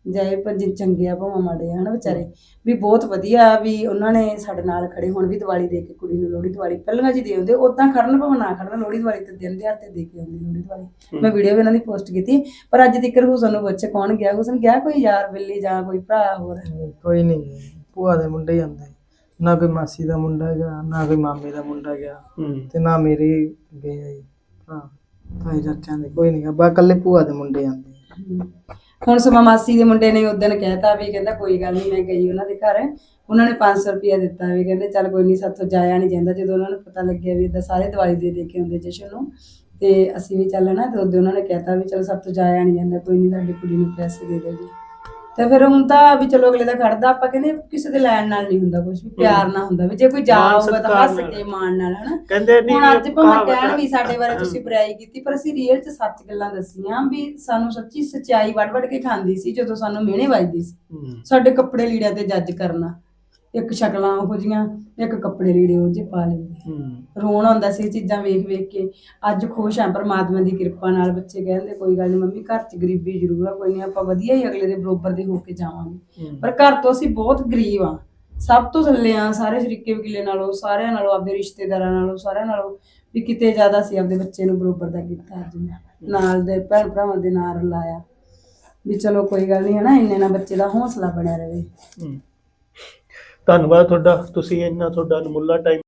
ਜਾਏ ਪੰਜ ਚੰਗੇ ਆ ਭਾਵੇਂ ਮਾੜੇ ਆ ਹਨਾ ਵਿਚਾਰੇ। ਵੀ ਬਹੁਤ ਵਧੀਆ ਵੀ ਉਹਨਾਂ ਨੇ ਸਾਡੇ ਨਾਲ ਖੜੇ ਹੁਣ ਵੀ ਦੀਵਾਲੀ ਦੇ ਕੇ ਕੁੜੀ ਨੂੰ ਲੋਹੜੀ ਦੀਵਾਲੀ ਪਹਿਲਾਂ ਜੀ ਦੇ ਆਉਂਦੇ ਉਦਾਂ ਖੜਨ ਭਾਵੇਂ ਨਾ ਖੜਨ ਲੋਹੜੀ ਦੀਵਾਲੀ ਤੇ ਦਿਨ ਦਿਹਾੜ ਤੇ ਦੇ ਕੇ ਆਉਂਦੇ ਲੋਹੜੀ ਦੀਵਾਲੀ। ਮੈਂ ਵੀਡੀਓ ਵੀ ਇਹਨਾਂ ਦੀ ਪੋਸਟ ਕੀਤੀ ਪਰ ਅੱਜ ਤੱਕ ਹੁਸਨ ਨੂੰ ਪੁੱਛ ਕੌਣ ਗਿਆ? ਹੁਸਨ ਗਿਆ ਕੋਈ ਯਾਰ ਬਿੱਲੀ ਜਾਂ ਕੋਈ ਭਰਾ ਹੋਰ। ਕੋਈ ਨਹੀਂ ਭੂਆ ਦੇ ਮੁੰਡੇ ਹੀ ਆਉਂਦੇ। ਨਾ ਕੋਈ ਮਾਸੀ ਦਾ ਮੁੰਡਾ ਗਿਆ ਨਾ ਕੋਈ ਮਾਮੇ ਦਾ ਮੁੰਡਾ ਗਿਆ ਹੂੰ। ਤੇ ਨਾ ਮੇਰੇ ਗਏ ਆ ਜੀ ਹਾਂ ਤਾਏ ਚਾਚਿਆਂ ਦੇ ਕੋਈ ਨਹੀਂ ਗਾ ਬਾ ਇਕੱਲੇ ਭੂਆ ਦੇ ਮੁੰਡੇ ਆਉਂਦੇ ਹੁਣ ਸਮਾਂ ਮਾਸੀ ਦੇ ਮੁੰਡੇ ਨੇ ਉਦੋਂ ਕਹਿਤਾ ਵੀ ਕਹਿੰਦਾ ਕੋਈ ਗੱਲ ਨਹੀਂ ਮੈਂ ਗਈ ਉਹਨਾਂ ਦੇ ਘਰ। ਉਹਨਾਂ ਨੇ 500 ਰੁਪਇਆ ਦਿੱਤਾ ਵੀ ਕਹਿੰਦੇ ਚੱਲ ਕੋਈ ਨਹੀਂ ਸਾਥੋਂ ਜਾਇਆ ਨਹੀਂ ਜਾਂਦਾ। ਜਦੋਂ ਉਹਨਾਂ ਨੂੰ ਪਤਾ ਲੱਗਿਆ ਵੀ ਇਦਾਂ ਸਾਰੇ ਦਿਵਾਲੀ ਦੇ ਦੇ ਕੇ ਆਉਂਦੇ ਜਸ਼ਨ ਨੂੰ ਤੇ ਅਸੀਂ ਵੀ ਚੱਲਣਾ ਤੇ ਉਦੋਂ ਉਹਨਾਂ ਨੇ ਕਹਿਤਾ ਵੀ ਚਲੋ ਸਾਥੋਂ ਜਾਇਆ ਨਹੀਂ ਜਾਂਦਾ ਕੋਈ ਨਹੀਂ ਸਾਡੀ ਕੁੜੀ ਨੂੰ ਪੈਸੇ ਦੇ ਦਿਓ ਜੀ। ਤੇ ਫਿਰ ਹੁਣ ਤਾਂ ਵੀ ਚਲੋ ਅਗਲੇ ਦਾ ਖੜਦਾ ਆਪਾਂ ਕਹਿੰਦੇ ਕਿਸੇ ਦੇ ਲੈਣ ਨਾਲ ਨਹੀਂ ਹੁੰਦਾ ਕੁਝ ਵੀ ਪਿਆਰ ਨਾਲ ਹੁੰਦਾ ਵੀ ਜੇ ਕੋਈ ਜਾ ਮਾਣ ਤਾਂ ਹੱਸ ਨਾਲ। ਕੇ ਮਾਣ ਨਾਲ ਹਨਾ ਕਹਿੰਦੇ ਨਹੀਂ ਹੁਣ ਅੱਜ ਭਾਵੇਂ ਕਹਾਵਤ ਕਹਿਣ। ਵੀ ਸਾਡੇ ਬਾਰੇ ਤੁਸੀਂ ਬੁਰਾਈ ਕੀਤੀ ਪਰ ਅਸੀਂ ਰੀਅਲ 'ਚ ਸੱਚ ਗੱਲਾਂ ਦੱਸੀਆਂ ਵੀ ਸਾਨੂੰ ਸੱਚੀ ਸਚਾਈ ਵੜ-ਵੜ ਕੇ ਖਾਂਦੀ ਸੀ ਜਦੋਂ ਸਾਨੂੰ ਮਿਹਣੇ ਵੱਜਦੀ ਸੀ। ਸਾਡੇ ਕੱਪੜੇ ਲੀੜਿਆਂ ਤੇ ਜੱਜ ਕਰਨਾ ਇੱਕ ਸ਼ਕਲਾਂ ਉਹੋ ਜੀਆਂ ਇੱਕ ਕੱਪੜੇ ਲੀੜੇ ਉਹ ਜੇ ਪਾ ਲੈਂਦੇ ਰੋਣ ਆਉਂਦਾ ਸੀ ਇਹ ਚੀਜ਼ਾਂ ਵੇਖ ਵੇਖ ਕੇ। ਅੱਜ ਖੁਸ਼ ਹਾਂ ਪਰਮਾਤਮਾ ਦੀ ਕਿਰਪਾ ਨਾਲ ਬੱਚੇ ਕਹਿੰਦੇ ਕੋਈ ਗੱਲ ਨਹੀਂ ਮੰਮੀ ਘਰ 'ਚ ਗਰੀਬੀ ਜ਼ਰੂਰ ਆ ਕੋਈ ਨਹੀਂ ਆਪਾਂ ਵਧੀਆ ਹੀ ਅਗਲੇ ਦੇ ਬਰੋਬਰ ਦੇ ਹੋ ਕੇ ਜਾਵਾਂਗੇ। ਪਰ ਘਰ ਤੋਂ ਅਸੀਂ ਬਹੁਤ ਗਰੀਬ ਆ। ਸਭ ਤੋਂ ਥੱਲੇ ਆ ਸਾਰੇ ਸ਼ਰੀਕੇ ਵਕੀਲੇ ਨਾਲੋਂ ਸਾਰਿਆਂ ਨਾਲੋਂ ਆਪਦੇ ਰਿਸ਼ਤੇਦਾਰਾਂ ਨਾਲੋਂ ਸਾਰਿਆਂ ਨਾਲੋਂ ਵੀ ਕਿਤੇ ਜ਼ਿਆਦਾ ਸੀ ਆਪਦੇ ਬੱਚੇ ਨੂੰ ਬਰੋਬਰ ਦਾ ਕੀਤਾ ਅੱਜ ਮੈਂ। ਨਾਲ ਦੇ ਭੈਣ ਭਰਾਵਾਂ ਦੇ ਨਾਲ ਲਾਇਆ ਵੀ ਚਲੋ ਕੋਈ ਗੱਲ ਨਹੀਂ ਹੈ ਨਾ ਇੰਨੇ ਨਾਲ ਬੱਚੇ ਦਾ ਹੌਸਲਾ ਬਣਿਆ ਰਹੇ। ਹੂੰ। ਧੰਨਵਾਦ ਤੁਹਾਡਾ ਤੁਸੀਂ ਇੰਨਾ ਤੁਹਾਡਾ ਅਨਮੁੱਲਾ ਟਾਈਮ